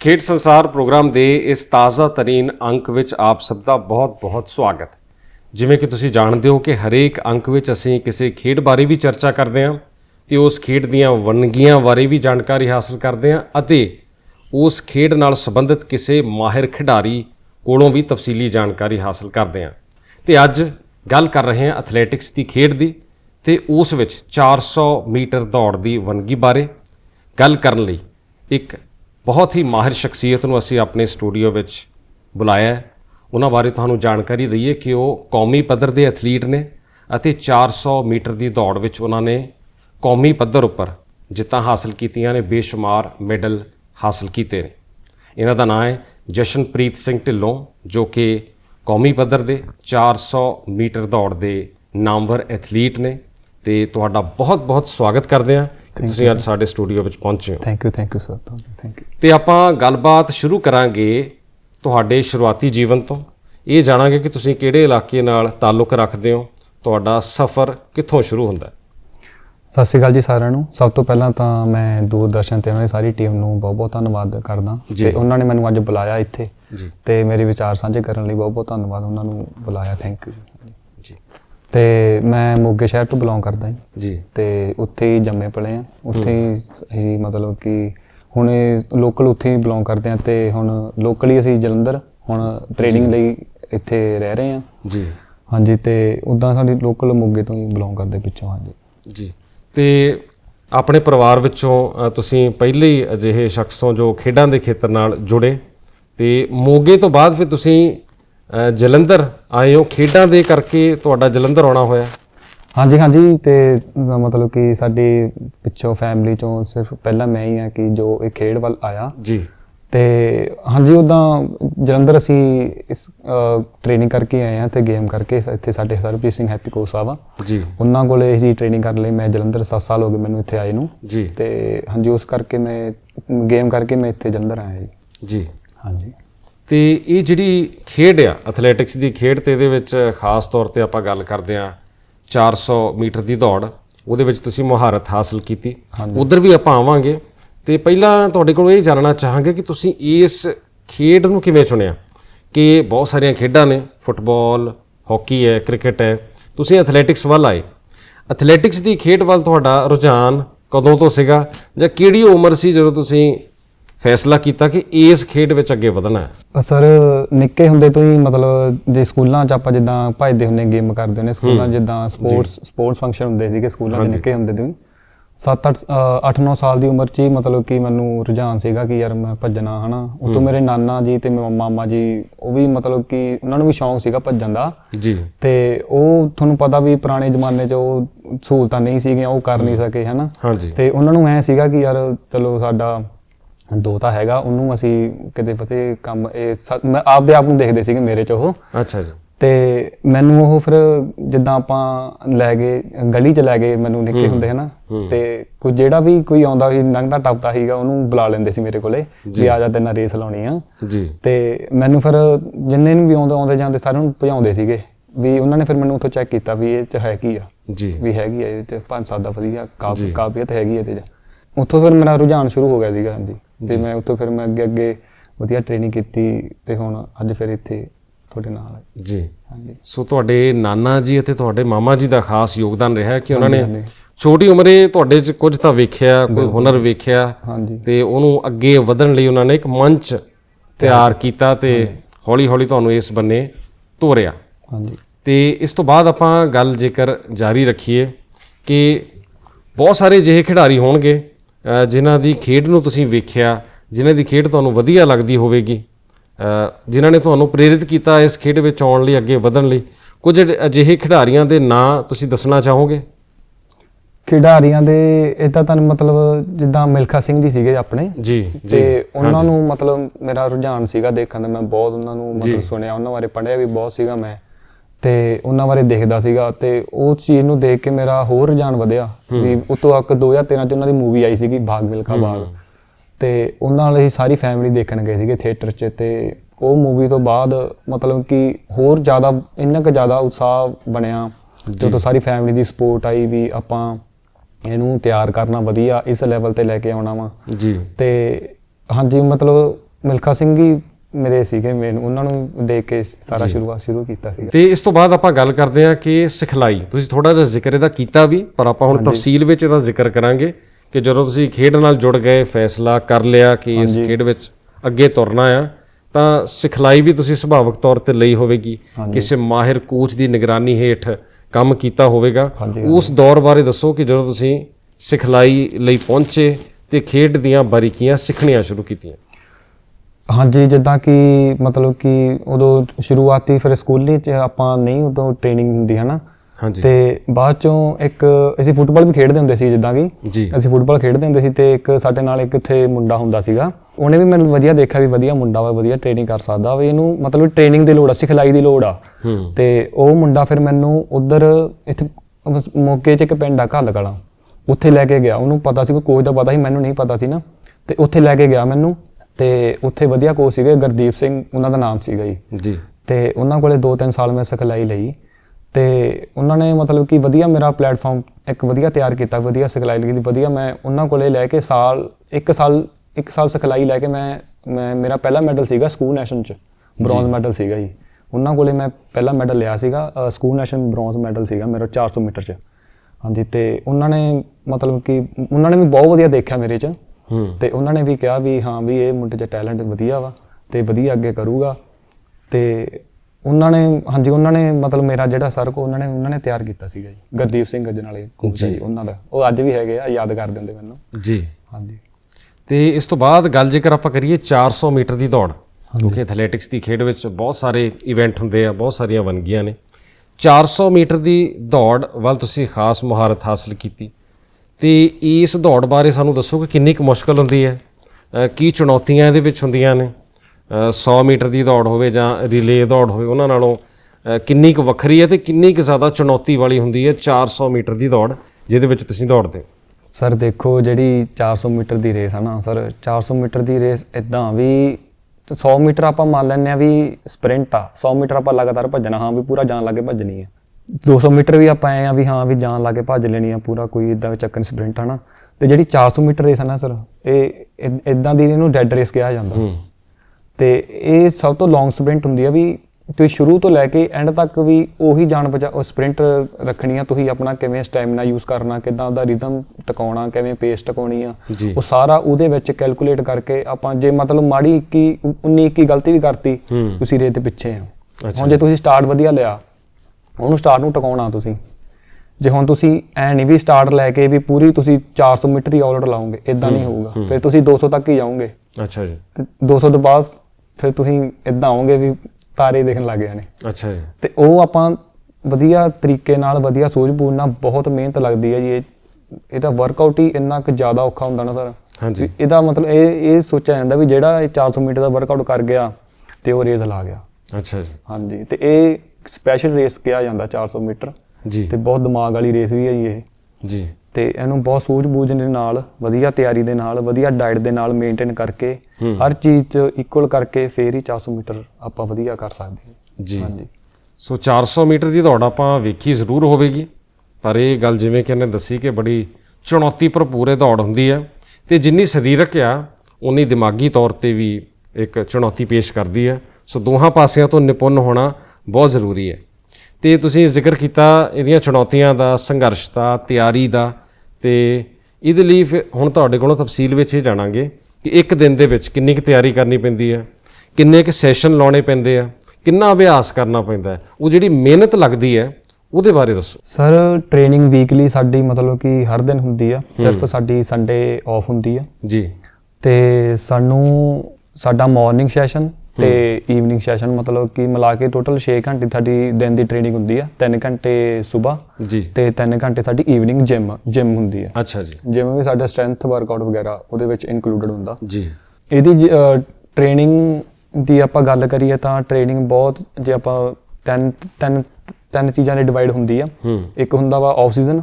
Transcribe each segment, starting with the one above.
ਖੇਡ ਸੰਸਾਰ ਪ੍ਰੋਗਰਾਮ ਦੇ ਇਸ ਤਾਜ਼ਾ ਤਰੀਨ ਅੰਕ ਵਿੱਚ ਆਪ ਸਭ ਦਾ ਬਹੁਤ-ਬਹੁਤ ਸਵਾਗਤ। ਜਿਵੇਂ ਕਿ ਤੁਸੀਂ ਜਾਣਦੇ ਹੋ ਕਿ ਹਰੇਕ ਅੰਕ ਵਿੱਚ ਅਸੀਂ ਕਿਸੇ ਖੇਡ ਬਾਰੇ ਵੀ ਚਰਚਾ ਕਰਦੇ ਹਾਂ ਤੇ ਉਸ ਖੇਡ ਦੀਆਂ ਵੰਨਗੀਆਂ ਬਾਰੇ ਵੀ ਜਾਣਕਾਰੀ ਹਾਸਲ ਕਰਦੇ ਹਾਂ ਅਤੇ ਉਸ ਖੇਡ ਨਾਲ ਸੰਬੰਧਿਤ ਕਿਸੇ ਮਾਹਿਰ ਖਿਡਾਰੀ ਕੋਲੋਂ ਵੀ ਤਫਸੀਲੀ ਜਾਣਕਾਰੀ ਹਾਸਲ ਕਰਦੇ ਹਾਂ। ਤੇ ਅੱਜ ਗੱਲ ਕਰ ਰਹੇ ਹਾਂ ਐਥਲੈਟਿਕਸ ਦੀ ਖੇਡ ਦੀ ਤੇ ਉਸ ਵਿੱਚ 400 ਮੀਟਰ ਦੌੜ ਦੀ ਵੰਨਗੀ ਬਾਰੇ। ਗੱਲ ਕਰਨ ਲਈ ਇੱਕ ਬਹੁਤ ਹੀ ਮਾਹਿਰ ਸ਼ਖਸੀਅਤ ਨੂੰ ਅਸੀਂ ਆਪਣੇ ਸਟੂਡੀਓ ਵਿੱਚ ਬੁਲਾਇਆ ਹੈ। ਉਹਨਾਂ ਬਾਰੇ ਤੁਹਾਨੂੰ ਜਾਣਕਾਰੀ ਦਈਏ ਕਿ ਉਹ ਕੌਮੀ ਪੱਧਰ ਦੇ ਐਥਲੀਟ ਨੇ ਅਤੇ 400 ਮੀਟਰ ਦੀ ਦੌੜ ਵਿੱਚ ਉਹਨਾਂ ਨੇ ਕੌਮੀ ਪੱਧਰ ਉੱਪਰ ਜਿੱਤਾਂ ਹਾਸਲ ਕੀਤੀਆਂ ਨੇ, ਬੇਸ਼ੁਮਾਰ ਮੈਡਲ ਹਾਸਲ ਕੀਤੇ ਨੇ। ਇਹਨਾਂ ਦਾ ਨਾਮ ਹੈ ਜਸ਼ਨਪ੍ਰੀਤ ਸਿੰਘ ਢਿੱਲੋਂ, ਜੋ ਕਿ ਕੌਮੀ ਪੱਧਰ ਦੇ 400 ਮੀਟਰ ਦੌੜ ਦੇ ਨਾਮਵਰ ਐਥਲੀਟ ਨੇ। ਤੇ ਤੁਹਾਡਾ ਬਹੁਤ-ਬਹੁਤ ਸਵਾਗਤ ਕਰਦੇ ਹਾਂ। ਕਿ ਤੁਸੀਂ ਅੱਜ ਸਾਡੇ ਸਟੂਡੀਓ ਵਿੱਚ ਪਹੁੰਚੇ ਹੋ। Thank you thank you sir thank you ਤੇ ਆਪਾਂ ਗੱਲਬਾਤ ਸ਼ੁਰੂ ਕਰਾਂਗੇ ਤੁਹਾਡੇ ਸ਼ੁਰੂਆਤੀ ਜੀਵਨ ਤੋਂ। ਇਹ ਜਾਣਾਂਗੇ ਕਿ ਤੁਸੀਂ ਕਿਹੜੇ ਇਲਾਕੇ ਨਾਲ ਤਾਲੁਕ ਰੱਖਦੇ ਹੋ। ਤੁਹਾਡਾ ਸਫ਼ਰ ਕਿੱਥੋਂ ਸ਼ੁਰੂ ਹੁੰਦਾ ਹੈ? ਸਤਿ ਸ਼੍ਰੀ ਅਕਾਲ ਜੀ ਸਾਰਿਆਂ ਨੂੰ। ਸਭ ਤੋਂ ਪਹਿਲਾਂ ਤਾਂ ਮੈਂ ਦੂਰਦਰਸ਼ਨ ਤੇ ਉਹਨਾਂ ਦੀ ਸਾਰੀ ਟੀਮ ਨੂੰ ਬਹੁਤ-ਬਹੁਤ ਧੰਨਵਾਦ ਕਰਦਾ। ਤੇ ਉਹਨਾਂ ਨੇ ਮੈਨੂੰ ਅੱਜ ਬੁਲਾਇਆ ਇੱਥੇ। ਤੇ ਮੇਰੇ ਵਿਚਾਰ ਸਾਂਝੇ ਕਰਨ ਲਈ ਬਹੁਤ-ਬਹੁਤ ਧੰਨਵਾਦ। ਉਹਨਾਂ ਨੂੰ ਬੁਲਾਇਆ ਥੈਂਕ ਯੂ ਜੀ। ਤੇ ਮੈਂ ਮੋਗੇ ਸ਼ਹਿਰ ਤੋਂ ਬਿਲੋਂਗ ਕਰਦਾ ਜੀ। ਜੀ। ਤੇ ਉੱਥੇ ਹੀ ਜੰਮੇ ਪਲੇ ਆ। ਉੱਥੇ ਹੀ। ਅਸੀਂ ਮਤਲਬ ਕਿ ਹੁਣ ਲੋਕਲ ਉੱਥੇ ਹੀ ਬਿਲੋਂਗ ਕਰਦੇ ਆ ਤੇ ਹੁਣ ਲੋਕਲੀ ਅਸੀਂ ਜਲੰਧਰ ਹੁਣ ਟ੍ਰੇਨਿੰਗ ਲਈ ਇੱਥੇ ਰਹਿ ਰਹੇ ਆ। ਜੀ। ਹਾਂਜੀ ਤੇ ਉਦਾਂ ਸਾਡੀ ਲੋਕਲ ਮੋਗੇ ਤੋਂ ਹੀ ਬਿਲੋਂਗ ਕਰਦੇ ਪਿੱਛੋਂ ਹਾਂਜੀ। ਜੀ। ਤੇ ਆਪਣੇ ਪਰਿਵਾਰ ਵਿੱਚੋਂ ਅ, ਤੁਸੀਂ ਪਹਿਲੇ ਹੀ ਅਜਿਹੇ ਸ਼ਖਸ ਹੋ ਜੋ ਖੇਡਾਂ ਦੇ ਖੇਤਰ ਨਾਲ ਜੁੜੇ। ਤੇ ਮੋਗੇ ਤੋਂ ਬਾਅਦ ਫਿਰ ਤੁਸੀਂ ਜਲੰਧਰ ਆਏ ਹੋ ਖੇਡਾਂ ਦੇ ਕਰਕੇ ਤੁਹਾਡਾ ਜਲੰਧਰ ਆਉਣਾ ਹੋਇਆ। ਹਾਂਜੀ ਹਾਂਜੀ ਤੇ ਮਤਲਬ ਕਿ ਸਾਡੀ ਪਿੱਛੋਂ ਫੈਮਿਲੀ ਚੋਂ ਸਿਰਫ ਪਹਿਲਾਂ ਮੈਂ ਹੀ ਆ ਕਿ ਜੋ ਇਹ ਖੇਡ ਵੱਲ ਆਇਆ। ਜੀ। ਤੇ ਹਾਂਜੀ ਉਦਾਂ ਜਲੰਧਰ ਅਸੀਂ ਇਸ ਟ੍ਰੇਨਿੰਗ ਕਰਕੇ ਆਏ ਆ ਤੇ ਗੇਮ ਕਰਕੇ ਇੱਥੇ ਸਾਡੇ ਸਰਬਜੀਤ ਸਿੰਘ ਹੈਪੀ ਕੋਚ ਸਾਹਿਬ ਆ। ਜੀ। ਉਹਨਾਂ ਕੋਲੇ ਅਸੀਂ ਟ੍ਰੇਨਿੰਗ ਕਰਨ ਲਈ ਮੈਂ ਜਲੰਧਰ 7 ਸਾਲ ਹੋ ਗਏ ਮੈਨੂੰ ਇੱਥੇ ਆਏ ਨੂੰ। ਜੀ। ਤੇ ਹਾਂਜੀ ਉਸ ਕਰਕੇ ਮੈਂ ਗੇਮ ਕਰਕੇ ਮੈਂ ਇੱਥੇ ਜਲੰਧਰ ਆਇਆ ਜੀ। ਜੀ। ਹਾਂਜੀ। ਤੇ ਇਹ ਜਿਹੜੀ ਖੇਡ ਆ ਐਥਲੈਟਿਕਸ ਦੀ ਖੇਡ ਤੇ ਇਹਦੇ ਵਿੱਚ ਖਾਸ ਤੌਰ ਤੇ ਆਪਾਂ ਗੱਲ ਕਰਦੇ ਆ 400 ਮੀਟਰ ਦੀ ਦੌੜ ਉਹਦੇ ਵਿੱਚ ਤੁਸੀਂ ਮੁਹਾਰਤ ਹਾਸਲ ਕੀਤੀ। ਉਧਰ ਵੀ ਆਪਾਂ ਆਵਾਂਗੇ ਤੇ ਪਹਿਲਾਂ ਤੁਹਾਡੇ ਕੋਲੋਂ ਇਹ ਜਾਣਨਾ ਚਾਹਾਂਗੇ ਕਿ ਤੁਸੀਂ ਇਸ ਖੇਡ ਨੂੰ ਕਿਵੇਂ ਚੁਣਿਆ? ਕਿ ਬਹੁਤ ਸਾਰੀਆਂ ਖੇਡਾਂ ਨੇ ਫੁੱਟਬਾਲ ਹਾਕੀ ਹੈ ਕ੍ਰਿਕਟ ਹੈ ਤੁਸੀਂ ਐਥਲੈਟਿਕਸ ਵੱਲ ਆਏ। ਐਥਲੈਟਿਕਸ ਦੀ ਖੇਡ ਵੱਲ ਤੁਹਾਡਾ ਰੁਝਾਨ ਕਦੋਂ ਤੋਂ ਸੀਗਾ ਜਾਂ ਕਿਹੜੀ ਉਮਰ ਸੀ ਜਦੋਂ ਤੁਸੀਂ ਫੈਸਲਾ ਕੀਤਾ ਕਿ ਇਸ ਖੇਡ ਵਿੱਚ ਅੱਗੇ ਵਧਣਾ ਹੈ। ਸਰ ਨਿੱਕੇ ਹੁੰਦੇ ਤੋਂ ਹੀ ਮਤਲਬ ਜੇ ਸਕੂਲਾਂ 'ਚ ਆਪਾਂ ਜਿੱਦਾਂ ਭਜਦੇ ਹੁੰਦੇ ਗੇਮ ਕਰਦੇ ਹੁੰਦੇ ਸਕੂਲਾਂ 'ਚ ਜਿੱਦਾਂ ਸਪੋਰਟਸ ਸਪੋਰਟਸ ਫੰਕਸ਼ਨ ਹੁੰਦੇ ਸੀਗੇ ਸਕੂਲਾਂ 'ਚ ਨਿੱਕੇ ਹੁੰਦੇ ਤੋਂ ਹੀ। 7-8 8-9 ਸਾਲ ਦੀ ਉਮਰ 'ਚ ਹੀ ਮਤਲਬ ਕਿ ਮੈਨੂੰ ਰੁਝਾਨ ਸੀਗਾ ਕਿ ਯਾਰ ਮੈਂ ਭੱਜਣਾ ਹਨਾ। ਉਤੋਂ ਮੇਰੇ ਨਾਨਾ ਜੀ ਤੇ ਮੇਰੇ ਮਾਮਾ ਜੀ ਉਹ ਵੀ ਮਤਲਬ ਕਿ ਉਹਨਾਂ ਨੂੰ ਵੀ ਸ਼ੌਂਕ ਸੀਗਾ ਭੱਜਣ ਦਾ। ਜੀ। ਤੇ ਉਹ ਤੁਹਾਨੂੰ ਪਤਾ ਵੀ ਪੁਰਾਣੇ ਜ਼ਮਾਨੇ 'ਚ ਉਹ ਸਹੂਲਤਾਂ ਨਹੀਂ ਸੀਗੀਆਂ ਉਹ ਕਰ ਨਹੀਂ ਸਕੇ ਹਨਾ। ਤੇ ਉਹਨਾਂ ਨੂੰ ਐ ਸੀਗਾ ਕਿ ਯਾਰ ਚਲੋ ਸਾਡਾ ਦੋਤਾ ਹੈਗਾ ਉਹਨੂੰ ਅਸੀਂ ਕਿਤੇ ਪਤੇ ਕੰਮ ਇਹ ਸ- ਮੈਂ ਆਪਦੇ ਆਪ ਨੂੰ ਦੇਖਦੇ ਸੀਗੇ ਮੇਰੇ ਚ ਉਹ। ਅੱਛਾ ਜੀ। ਤੇ ਮੈਨੂੰ ਉਹ ਫਿਰ ਜਿੱਦਾਂ ਆਪਾਂ ਲੈ ਗਏ ਗਲੀ ਚ ਲੈ ਗਏ ਮੈਨੂੰ ਨਿੱਕੇ ਹੁੰਦੇ ਹਨਾ ਤੇ ਕੋਈ ਜਿਹੜਾ ਵੀ ਕੋਈ ਆਉਂਦਾ ਸੀ ਲੰਘਦਾ ਟੱਪਦਾ ਸੀਗਾ ਉਹਨੂੰ ਬੁਲਾ ਲੈਂਦੇ ਸੀ ਮੇਰੇ ਕੋਲੇ ਵੀ ਆ ਜਾ ਤੇਰੇ ਨਾਲ ਰੇਸ ਲਾਉਣੀ ਆ। ਜੀ। ਤੇ ਮੈਨੂੰ ਫਿਰ ਜਿੰਨੇ ਨੂੰ ਵੀ ਆਉਂਦੇ ਆਉਂਦੇ ਜਾਂਦੇ ਸਾਰਿਆਂ ਨੂੰ ਭਜਾਉਂਦੇ ਸੀਗੇ ਵੀ ਉਹਨਾਂ ਨੇ ਫਿਰ ਮੈਨੂੰ ਉੱਥੋਂ ਚੈੱਕ ਕੀਤਾ ਵੀ ਇਹ ਚ ਹੈ ਕੀ ਆ। ਜੀ। ਵੀ ਹੈਗੀ ਆ ਇਹ ਤੇ ਪੰਜ ਸੱਤ ਦਾ ਵਧੀਆ ਕਾਬ- ਕਾਬਲੀਅਤ ਹੈਗੀ ਹੈ ਤੇ ਉੱਥੋਂ ਫਿਰ ਮੇਰਾ ਰੁਝਾਨ ਸ਼ੁਰੂ ਹੋ ਗਿਆ ਸੀਗਾ ਹਾਂਜੀ। ਤੇ ਮੈਂ ਉੱਥੋਂ ਫਿਰ ਮੈਂ ਅੱਗੇ ਅੱਗੇ ਵਧੀਆ ਟ੍ਰੇਨਿੰਗ ਕੀਤੀ ਤੇ ਹੁਣ ਅੱਜ ਫਿਰ ਇੱਥੇ ਤੁਹਾਡੇ ਨਾਲ। ਜੀ। ਹਾਂਜੀ। ਸੋ ਤੁਹਾਡੇ ਨਾਨਾ ਜੀ ਅਤੇ ਤੁਹਾਡੇ ਮਾਮਾ ਜੀ ਦਾ ਖਾਸ ਯੋਗਦਾਨ ਰਿਹਾ ਕਿ ਉਹਨਾਂ ਨੇ। ਛੋਟੀ ਉਮਰੇ ਤੁਹਾਡੇ 'ਚ ਕੁਝ ਤਾਂ ਵੇਖਿਆ ਕੋਈ ਹੁਨਰ ਵੇਖਿਆ ਹਾਂਜੀ। ਤੇ ਉਹਨੂੰ ਅੱਗੇ ਵਧਣ ਲਈ ਉਹਨਾਂ ਨੇ ਇੱਕ ਮੰਚ ਤਿਆਰ ਕੀਤਾ ਤੇ ਹੌਲੀ-ਹੌਲੀ ਤੁਹਾਨੂੰ ਇਸ ਬੰਨੇ ਤੋਰਿਆ। ਹਾਂਜੀ। ਤੇ ਇਸ ਤੋਂ ਬਾਅਦ ਆਪਾਂ ਗੱਲ ਜੇਕਰ ਜਾਰੀ ਰੱਖੀਏ ਕਿ ਬਹੁਤ ਸਾਰੇ ਜਿਹੇ ਖਿਡਾਰੀ ਹੋਣਗੇ ਜਿਨ੍ਹਾਂ ਦੀ ਖੇਡ ਨੂੰ ਤੁਸੀਂ ਵੇਖਿਆ ਜਿਨ੍ਹਾਂ ਦੀ ਖੇਡ ਤੁਹਾਨੂੰ ਵਧੀਆ ਲੱਗਦੀ ਹੋਵੇਗੀ ਜਿਨ੍ਹਾਂ ਨੇ ਤੁਹਾਨੂੰ ਪ੍ਰੇਰਿਤ ਕੀਤਾ ਇਸ ਖੇਡ ਵਿੱਚ ਆਉਣ ਲਈ ਅੱਗੇ ਵਧਣ ਲਈ ਕੁਝ ਅਜਿਹੇ ਖਿਡਾਰੀਆਂ ਦੇ ਨਾਂ ਤੁਸੀਂ ਦੱਸਣਾ ਚਾਹੋਗੇ? ਖਿਡਾਰੀਆਂ ਦੇ ਇਦਾਂ ਤਾਂ ਮਤਲਬ ਜਿੱਦਾਂ ਮਿਲਖਾ ਸਿੰਘ ਜੀ ਸੀਗੇ ਆਪਣੇ ਜੀ ਤੇ ਉਹਨਾਂ ਨੂੰ ਮਤਲਬ ਮੇਰਾ ਰੁਝਾਨ ਸੀਗਾ ਦੇਖਣ ਦਾ ਮੈਂ ਬਹੁਤ ਉਹਨਾਂ ਨੂੰ ਮਤਲਬ ਸੁਣਿਆ ਉਹਨਾਂ ਬਾਰੇ ਪੜ੍ਹਿਆ ਵੀ ਬਹੁਤ ਸੀਗਾ ਮੈਂ। ਤੇ ਉਹਨਾਂ ਬਾਰੇ ਦੇਖਦਾ ਸੀਗਾ ਤੇ ਉਹ ਚੀਜ਼ ਨੂੰ ਦੇਖ ਕੇ ਮੇਰਾ ਹੋਰ ਰੁਝਾਨ ਵਧਿਆ ਵੀ ਉਤੋਂ ਅੱਕ 2013 ਚ ਉਹਨਾਂ ਦੀ ਮੂਵੀ ਆਈ ਸੀਗੀ ਭਾਗ ਮਿਲਖਾ ਭਾਗ ਤੇ ਉਹਨਾਂ ਨਾਲ ਅਸੀਂ ਸਾਰੀ ਫੈਮਿਲੀ ਦੇਖਣ ਗਏ ਸੀਗੇ ਥੀਏਟਰ 'ਚ ਤੇ ਉਹ ਮੂਵੀ ਤੋਂ ਬਾਅਦ ਮਤਲਬ ਕਿ ਹੋਰ ਜ਼ਿਆਦਾ ਇੰਨਾ ਕੁ ਜ਼ਿਆਦਾ ਉਤਸ਼ਾਹ ਬਣਿਆ ਜਦੋਂ ਸਾਰੀ ਫੈਮਿਲੀ ਦੀ ਸਪੋਰਟ ਆਈ ਵੀ ਆਪਾਂ ਇਹਨੂੰ ਤਿਆਰ ਕਰਨਾ ਵਧੀਆ ਇਸ ਲੈਵਲ ਤੇ ਲੈ ਕੇ ਆਉਣਾ ਵਾ। ਜੀ। ਤੇ ਹਾਂਜੀ ਮਤਲਬ ਮਿਲਖਾ ਸਿੰਘ ਹੀ ਮੇਰੇ ਸੀਗੇ ਮੇਨ ਉਹਨਾਂ ਨੂੰ ਦੇਖ ਕੇ ਸਾਰਾ ਸ਼ੁਰੂਆਤ ਸ਼ੁਰੂ ਕੀਤਾ ਸੀਗਾ। ਤੇ ਇਸ ਤੋਂ ਬਾਅਦ ਆਪਾਂ ਗੱਲ ਕਰਦੇ ਹਾਂ ਕਿ ਸਿਖਲਾਈ ਤੁਸੀਂ ਥੋੜਾ ਜਿਹਾ ਜ਼ਿਕਰ ਇਹਦਾ ਕੀਤਾ ਵੀ ਪਰ ਆਪਾਂ ਹੁਣ ਤਫਸੀਲ ਵਿੱਚ ਇਹਦਾ ਜ਼ਿਕਰ ਕਰਾਂਗੇ ਕਿ ਜਦੋਂ ਤੁਸੀਂ ਖੇਡ ਨਾਲ ਜੁੜ ਗਏ ਫੈਸਲਾ ਕਰ ਲਿਆ ਕਿ ਇਸ ਖੇਡ ਵਿੱਚ ਅੱਗੇ ਤੁਰਨਾ ਆ ਤਾਂ ਸਿਖਲਾਈ ਵੀ ਤੁਸੀਂ ਸੁਭਾਵਿਕ ਤੌਰ ਤੇ ਲਈ ਹੋਵੇਗੀ। ਕਿਸੇ ਮਾਹਿਰ ਕੋਚ ਦੀ ਨਿਗਰਾਨੀ ਹੇਠ ਕੰਮ ਕੀਤਾ ਹੋਵੇਗਾ। ਉਸ ਦੌਰ ਬਾਰੇ ਦੱਸੋ ਕਿ ਜਦੋਂ ਤੁਸੀਂ ਸਿਖਲਾਈ ਲਈ ਪਹੁੰਚੇ ਤੇ ਖੇਡ ਦੀਆਂ ਬਾਰੀਕੀਆਂ ਸਿੱਖਣੀਆਂ ਸ਼ੁਰੂ ਕੀਤੀਆਂ। ਹਾਂਜੀ ਜਿੱਦਾਂ ਕਿ ਮਤਲਬ ਕਿ ਉਦੋਂ ਸ਼ੁਰੂਆਤੀ ਫਿਰ ਸਕੂਲੀ ਚ ਆਪਾਂ ਨਹੀਂ ਉਦੋਂ ਟ੍ਰੇਨਿੰਗ ਹੁੰਦੀ ਹੈ ਨਾ ਹਾਂਜੀ। ਤੇ ਬਾਅਦ ਚੋਂ ਇੱਕ ਅਸੀਂ ਫੁੱਟਬਾਲ ਵੀ ਖੇਡਦੇ ਹੁੰਦੇ ਸੀ ਜਿੱਦਾਂ ਕਿ। ਅਸੀਂ ਫੁੱਟਬਾਲ ਖੇਡਦੇ ਹੁੰਦੇ ਸੀ ਤੇ ਇੱਕ ਸਾਡੇ ਨਾਲ ਇੱਕ ਇੱਥੇ ਮੁੰਡਾ ਹੁੰਦਾ ਸੀਗਾ। ਉਹਨੇ ਵੀ ਮੈਨੂੰ ਵਧੀਆ ਦੇਖਿਆ ਵੀ ਵਧੀਆ ਮੁੰਡਾ ਵਾ ਵਧੀਆ ਟ੍ਰੇਨਿੰਗ ਕਰ ਸਕਦਾ ਵੀ। ਇਹਨੂੰ ਮਤਲਬ ਟ੍ਰੇਨਿੰਗ ਦੀ ਲੋੜ ਆ ਸਿਖਲਾਈ ਦੀ ਲੋੜ ਆ। ਤੇ ਉਹ ਮੁੰਡਾ ਫਿਰ ਮੈਨੂੰ ਉਧਰ ਇੱਥੇ ਮੋਕੇ 'ਚ ਇੱਕ ਪਿੰਡ ਆ ਘੱਲ ਕਲਾਂ। ਉੱਥੇ ਲੈ ਕੇ ਗਿਆ। ਉਹਨੂੰ ਪਤਾ ਸੀ ਕੋਈ ਕੋਚ ਦਾ ਪਤਾ ਸੀ ਮੈਨੂੰ ਨਹੀਂ ਪਤਾ ਸੀ ਨਾ। ਤੇ ਉੱਥੇ ਲੈ ਕੇ ਗਿਆ ਮੈਨੂੰ। ਤੇ ਉੱਥੇ ਵਧੀਆ ਕੋਚ ਸੀਗੇ ਗੁਰਦੀਪ ਸਿੰਘ ਉਹਨਾਂ ਦਾ ਨਾਮ ਸੀਗਾ ਜੀ। ਜੀ। ਤੇ ਉਹਨਾਂ ਕੋਲੇ 2-3 ਸਾਲ ਮੈਂ ਸਿਖਲਾਈ ਲਈ। ਤੇ ਉਹਨਾਂ ਨੇ ਮਤਲਬ ਕਿ ਵਧੀਆ ਮੇਰਾ ਪਲੇਟਫਾਰਮ ਇੱਕ ਵਧੀਆ ਤਿਆਰ ਕੀਤਾ ਵਧੀਆ ਸਿਖਲਾਈ ਲਈ। ਵਧੀਆ ਮੈਂ ਉਹਨਾਂ ਕੋਲੇ ਲੈ ਕੇ ਸਾਲ ਇੱਕ ਸਾਲ ਇੱਕ ਸਾਲ ਸਿਖਲਾਈ ਲੈ ਕੇ ਮੈਂ ਮੈਂ ਮੇਰਾ ਪਹਿਲਾ ਮੈਡਲ ਸੀਗਾ ਸਕੂਲ ਨੈਸ਼ਨ ਚ ਬ੍ਰੌਂਜ਼ ਮੈਡਲ ਸੀਗਾ ਜੀ। ਉਹਨਾਂ ਕੋਲੇ ਮੈਂ ਪਹਿਲਾ ਮੈਡਲ ਲਿਆ ਸੀਗਾ ਸਕੂਲ ਨੈਸ਼ਨ ਬ੍ਰੌਂਜ਼ ਮੈਡਲ ਸੀਗਾ ਮੇਰਾ 400 ਮੀਟਰ ਚ। ਹਾਂਜੀ ਤੇ ਉਹਨਾਂ ਨੇ ਮਤਲਬ ਕਿ ਉਹਨਾਂ ਨੇ ਵੀ ਬਹੁਤ ਵਧੀਆ ਦੇਖਿਆ ਮੇਰੇ ਚ। ਤੇ ਉਹਨਾਂ ਨੇ ਵੀ ਕਿਹਾ ਵੀ ਹਾਂ ਵੀ ਇਹ ਮੁੰਡੇ 'ਚ ਟੈਲੈਂਟ ਵਧੀਆ ਵਾ ਤੇ ਵਧੀਆ ਅੱਗੇ ਕਰੂਗਾ। ਤੇ ਉਹਨਾਂ ਨੇ ਹਾਂਜੀ ਉਹਨਾਂ ਨੇ ਮਤਲਬ ਮੇਰਾ ਜਿਹੜਾ ਸਰ ਕੋ ਉਹਨਾਂ ਨੇ ਉਹਨਾਂ ਨੇ ਤਿਆਰ ਕੀਤਾ ਸੀਗਾ ਜੀ। ਗੁਰਦੀਪ ਸਿੰਘ ਗੱਜਨਾਲੇ ਕੋਚ ਜੀ ਉਹਨਾਂ ਦਾ। ਉਹ ਅੱਜ ਵੀ ਹੈਗੇ ਆ ਯਾਦ ਕਰ ਦਿੰਦੇ ਮੈਨੂੰ। ਜੀ। ਹਾਂਜੀ। ਤੇ ਇਸ ਤੋਂ ਬਾਅਦ ਗੱਲ ਜੇਕਰ ਆਪਾਂ ਕਰੀਏ 400 ਮੀਟਰ ਦੀ ਦੌੜ ਕਿਉਂਕਿ ਐਥਲੈਟਿਕਸ ਦੀ ਖੇਡ ਵਿੱਚ ਬਹੁਤ ਸਾਰੇ ਇਵੈਂਟ ਹੁੰਦੇ ਆ ਬਹੁਤ ਸਾਰੀਆਂ ਵੰਨਗੀਆਂ ਨੇ। 400 ਮੀਟਰ ਦੀ ਦੌੜ ਵੱਲ ਤੁਸੀਂ ਖਾਸ ਮੁਹਾਰਤ ਹਾਸਲ ਕੀਤੀ। ਤੇ ਇਸ ਦੌੜ ਬਾਰੇ ਸਾਨੂੰ ਦੱਸੋ ਕਿ ਕਿੰਨੀ ਕੁ ਮੁਸ਼ਕਲ ਹੁੰਦੀ ਹੈ? ਕੀ ਚੁਣੌਤੀਆਂ ਇਹਦੇ ਵਿੱਚ ਹੁੰਦੀਆਂ ਨੇ? ਅਹ 100 ਮੀਟਰ ਦੀ ਦੌੜ ਹੋਵੇ ਜਾਂ ਰਿਲੇ ਦੌੜ ਹੋਵੇ, ਉਹਨਾਂ ਨਾਲੋਂ ਕਿੰਨੀ ਕੁ ਵੱਖਰੀ ਹੈ ਤੇ ਕਿੰਨੀ ਕੁ ਜ਼ਿਆਦਾ ਚੁਣੌਤੀ ਵਾਲੀ ਹੁੰਦੀ ਹੈ 400 ਮੀਟਰ ਦੀ ਦੌੜ, ਜਿਹਦੇ ਵਿੱਚ ਤੁਸੀਂ ਦੌੜਦੇ ਹੋ? ਸਰ, ਦੇਖੋ, ਜਿਹੜੀ 400 ਮੀਟਰ ਦੀ ਰੇਸ ਆ ਨਾ, ਸਰ 400 ਮੀਟਰ ਦੀ ਰੇਸ ਇਦਾਂ ਵੀ 100 ਮੀਟਰ ਆਪਾਂ ਮੰਨ ਲੈਂਦੇ ਆ ਵੀ ਸਪ੍ਰਿੰਟ ਆ 100 ਮੀਟਰ ਆਪਾਂ ਲਗਾਤਾਰ ਭੱਜਣਾ, ਹਾਂ ਵੀ ਪੂਰਾ ਜਾਨ ਲਾ ਕੇ ਭੱਜਣੀ ਹੈ। 200 ਮੀਟਰ ਵੀ ਆਪਾਂ ਐ ਆ ਵੀ ਹਾਂ ਵੀ ਜਾਨ ਲਾ ਕੇ ਭੱਜ ਲੈਣੀ ਆ ਪੂਰਾ ਕੋਈ ਇਦਾਂ ਚੱਕਰ ਸਪ੍ਰਿੰਟ ਆ ਨਾ। ਤੇ ਜਿਹੜੀ 400 ਮੀਟਰ ਰੇਸ ਆ ਨਾ ਸਰ ਇਹ ਇਦਾਂ ਦੀ ਇਹਨੂੰ ਡੈਡ ਰੇਸ ਕਿਹਾ ਜਾਂਦਾ। ਤੇ ਇਹ ਸਭ ਤੋਂ ਲੌਂਗ ਸਪ੍ਰਿੰਟ ਹੁੰਦੀ ਆ ਵੀ ਤੁਸੀਂ ਸ਼ੁਰੂ ਤੋਂ ਲੈ ਕੇ ਐਂਡ ਤੱਕ ਵੀ ਉਹੀ ਜਾਣ ਬਚਾ ਉਹ ਸਪ੍ਰਿੰਟ ਰੱਖਣੀ ਆ ਤੁਸੀਂ ਆਪਣਾ ਕਿਵੇਂ ਸਟੈਮਿਨਾ ਯੂਜ਼ ਕਰਨਾ ਕਿਦਾਂ ਉਹਦਾ ਰਿਦਮ ਟਿਕਾਉਣਾ ਕਿਵੇਂ ਪੇਸ ਟਿਕਾਉਣੀ ਆ। ਉਹ ਸਾਰਾ ਉਹਦੇ ਵਿੱਚ ਕੈਲਕੂਲੇਟ ਕਰਕੇ ਆਪਾਂ ਜੇ ਮਤਲਬ ਮਾੜੀ 21 19 21 ਗਲਤੀ ਵੀ ਕਰਤੀ ਤੁਸੀਂ ਰੇਤ ਦੇ ਪਿੱਛੇ ਆ। ਹੁਣ ਜੇ ਤੁਸੀਂ ਸਟਾਰਟ ਵਧੀਆ ਲਿਆ ਉਹਨੂੰ ਸਟਾਰਟ ਨੂੰ ਟਿਕਾਉਣਾ ਤੁਸੀਂ। ਜੇ ਹੁਣ ਤੁਸੀਂ ਐ ਨਹੀਂ ਵੀ ਸਟਾਰਟ ਲੈ ਕੇ ਵੀ ਪੂਰੀ ਤੁਸੀਂ 400 ਮੀਟਰ ਹੀ ਆਊਟ ਲਾਓਗੇ ਇਦਾਂ ਨਹੀਂ ਹੋਊਗਾ। ਫਿਰ ਤੁਸੀਂ 200 ਤੱਕ ਹੀ ਜਾਓਗੇ। ਅੱਛਾ ਜੀ। ਤੇ 200 ਤੋਂ ਬਾਅਦ ਫਿਰ ਤੁਸੀਂ ਇਦਾਂ ਆਓਗੇ ਵੀ ਤਾਰੇ ਦੇਖਣ ਲੱਗ ਜਾਣੇ। ਅੱਛਾ ਜੀ। ਤੇ ਉਹ ਆਪਾਂ ਵਧੀਆ ਤਰੀਕੇ ਨਾਲ ਵਧੀਆ ਸੂਝ-ਬੂਝ ਨਾਲ ਬਹੁਤ ਮਿਹਨਤ ਲੱਗਦੀ ਹੈ ਜੀ। ਇਹ ਇਹਦਾ ਵਰਕਆਊਟ ਹੀ ਇੰਨਾ ਕੁ ਜ਼ਿਆਦਾ ਔਖਾ ਹੁੰਦਾ ਨਾ ਸਰ। ਹਾਂਜੀ। ਇਹਦਾ ਮਤਲਬ ਇਹ ਇਹ ਸੋਚਿਆ ਜਾਂਦਾ ਵੀ ਜਿਹੜਾ ਇਹ 400 ਮੀਟਰ ਦਾ ਵਰਕਆਊਟ ਕਰ ਗਿਆ ਤੇ ਉਹ ਰੇਸ ਲਾ ਗਿਆ। ਅੱਛਾ ਜੀ। ਹਾਂਜੀ ਤੇ ਇਹ ਸਪੈਸ਼ਲ ਰੇਸ ਕਿਹਾ ਜਾਂਦਾ 400 ਮੀਟਰ। ਜੀ। ਤੇ ਬਹੁਤ ਦਿਮਾਗ ਵਾਲੀ ਰੇਸ ਵੀ ਹੈ ਜੀ ਇਹ। ਜੀ। ਤੇ ਇਹਨੂੰ ਬਹੁਤ ਸੂਝ-ਬੂਝ ਦੇ ਨਾਲ ਵਧੀਆ ਤਿਆਰੀ ਦੇ ਨਾਲ ਵਧੀਆ ਡਾਈਟ ਦੇ ਨਾਲ ਮੇਨਟੇਨ ਕਰਕੇ। ਹਰ ਚੀਜ਼ 'ਚ ਇਕੁਅਲ ਕਰਕੇ ਫੇਰ ਹੀ 400 ਮੀਟਰ ਆਪਾਂ ਵਧੀਆ ਕਰ ਸਕਦੇ ਹਾਂ। ਜੀ। ਹਾਂਜੀ। ਸੋ 400 ਮੀਟਰ ਦੀ ਦੌੜ ਆਪਾਂ ਵੇਖੀ ਜ਼ਰੂਰ ਹੋਵੇਗੀ। ਪਰ ਇਹ ਗੱਲ ਜਿਵੇਂ ਕਿ ਇਹਨੇ ਦੱਸੀ ਕਿ ਬੜੀ ਚੁਣੌਤੀ ਭਰਪੂਰ ਇਹ ਦੌੜ ਹੁੰਦੀ ਹੈ। ਤੇ ਜਿੰਨੀ ਸਰੀਰਕ ਆ ਉਨੀ ਦਿਮਾਗੀ ਤੌਰ ਤੇ ਵੀ ਇੱਕ ਚੁਣੌਤੀ ਪੇਸ਼ ਕਰਦੀ ਹੈ। ਸੋ ਦੋਹਾਂ ਪਾਸਿਆਂ ਤੋਂ ਨਿਪੁੰਨ ਹੋਣਾ ਬਹੁਤ ਜ਼ਰੂਰੀ ਹੈ। ਤੇ ਤੁਸੀਂ ਜ਼ਿਕਰ ਕੀਤਾ ਇਹਦੀਆਂ ਚੁਣੌਤੀਆਂ ਦਾ ਸੰਘਰਸ਼ ਦਾ ਤਿਆਰੀ ਦਾ ਤੇ ਇਹਦੇ ਲਈ ਹੁਣ ਤੁਹਾਡੇ ਕੋਲੋਂ ਤਫਸੀਲ ਵਿੱਚ ਇਹ ਜਾਣਾਂਗੇ ਕਿ ਇੱਕ ਦਿਨ ਦੇ ਵਿੱਚ ਕਿੰਨੀ ਕੁ ਤਿਆਰੀ ਕਰਨੀ ਪੈਂਦੀ ਹੈ ਕਿੰਨੇ ਕੁ ਸੈਸ਼ਨ ਲਾਉਣੇ ਪੈਂਦੇ ਆ ਕਿੰਨਾ ਅਭਿਆਸ ਕਰਨਾ ਪੈਂਦਾ ਹੈ ਉਹ ਜਿਹੜੀ ਮਿਹਨਤ ਲੱਗਦੀ ਹੈ ਉਹਦੇ ਬਾਰੇ ਦੱਸੋ। ਸਰ ਟ੍ਰੇਨਿੰਗ ਵੀਕਲੀ ਸਾਡੀ ਮਤਲਬ ਕਿ ਹਰ ਦਿਨ ਹੁੰਦੀ ਆ ਸਿਰਫ ਸਾਡੀ ਸੰਡੇ ਆਫ ਹੁੰਦੀ ਆ। ਜੀ। ਤੇ ਸਾਨੂੰ ਸਾਡਾ ਮਾਰਨਿੰਗ ਸੈਸ਼ਨ ਤੇ ਈਵਨਿੰਗ ਸੈਸ਼ਨ ਮਤਲਬ ਕਿ ਮਿਲਾ ਕੇ ਟੋਟਲ 6 ਘੰਟੇ ਸਾਡੀ ਦਿਨ ਦੀ ਟ੍ਰੇਨਿੰਗ ਹੁੰਦੀ ਆ 3 ਘੰਟੇ ਸਵੇਰ ਜੀ। ਤੇ 3 ਘੰਟੇ ਸਾਡੀ ਈਵਨਿੰਗ ਜਿਮ ਜਿਮ ਹੁੰਦੀ ਆ। ਅੱਛਾ ਜੀ। ਜਿਮ ਵੀ ਸਾਡਾ ਸਟਰੈਂਥ ਵਰਕਆਊਟ ਵਗੈਰਾ ਉਹਦੇ ਵਿੱਚ ਇਨਕਲੂਡਡ ਹੁੰਦਾ। ਜੀ। ਇਹਦੀ ਟ੍ਰੇਨਿੰਗ ਦੀ ਆਪਾਂ ਗੱਲ ਕਰੀਏ ਤਾਂ ਟ੍ਰੇਨਿੰਗ ਬਹੁਤ ਜੇ ਆਪਾਂ ਤਿੰਨ ਤਿੰਨ ਤਿੰਨ ਚੀਜ਼ਾਂ ਦੇ ਡਿਵਾਈਡ ਹੁੰਦੀ ਆ। ਇੱਕ ਹੁੰਦਾ ਵਾ ਆਫ ਸੀਜ਼ਨ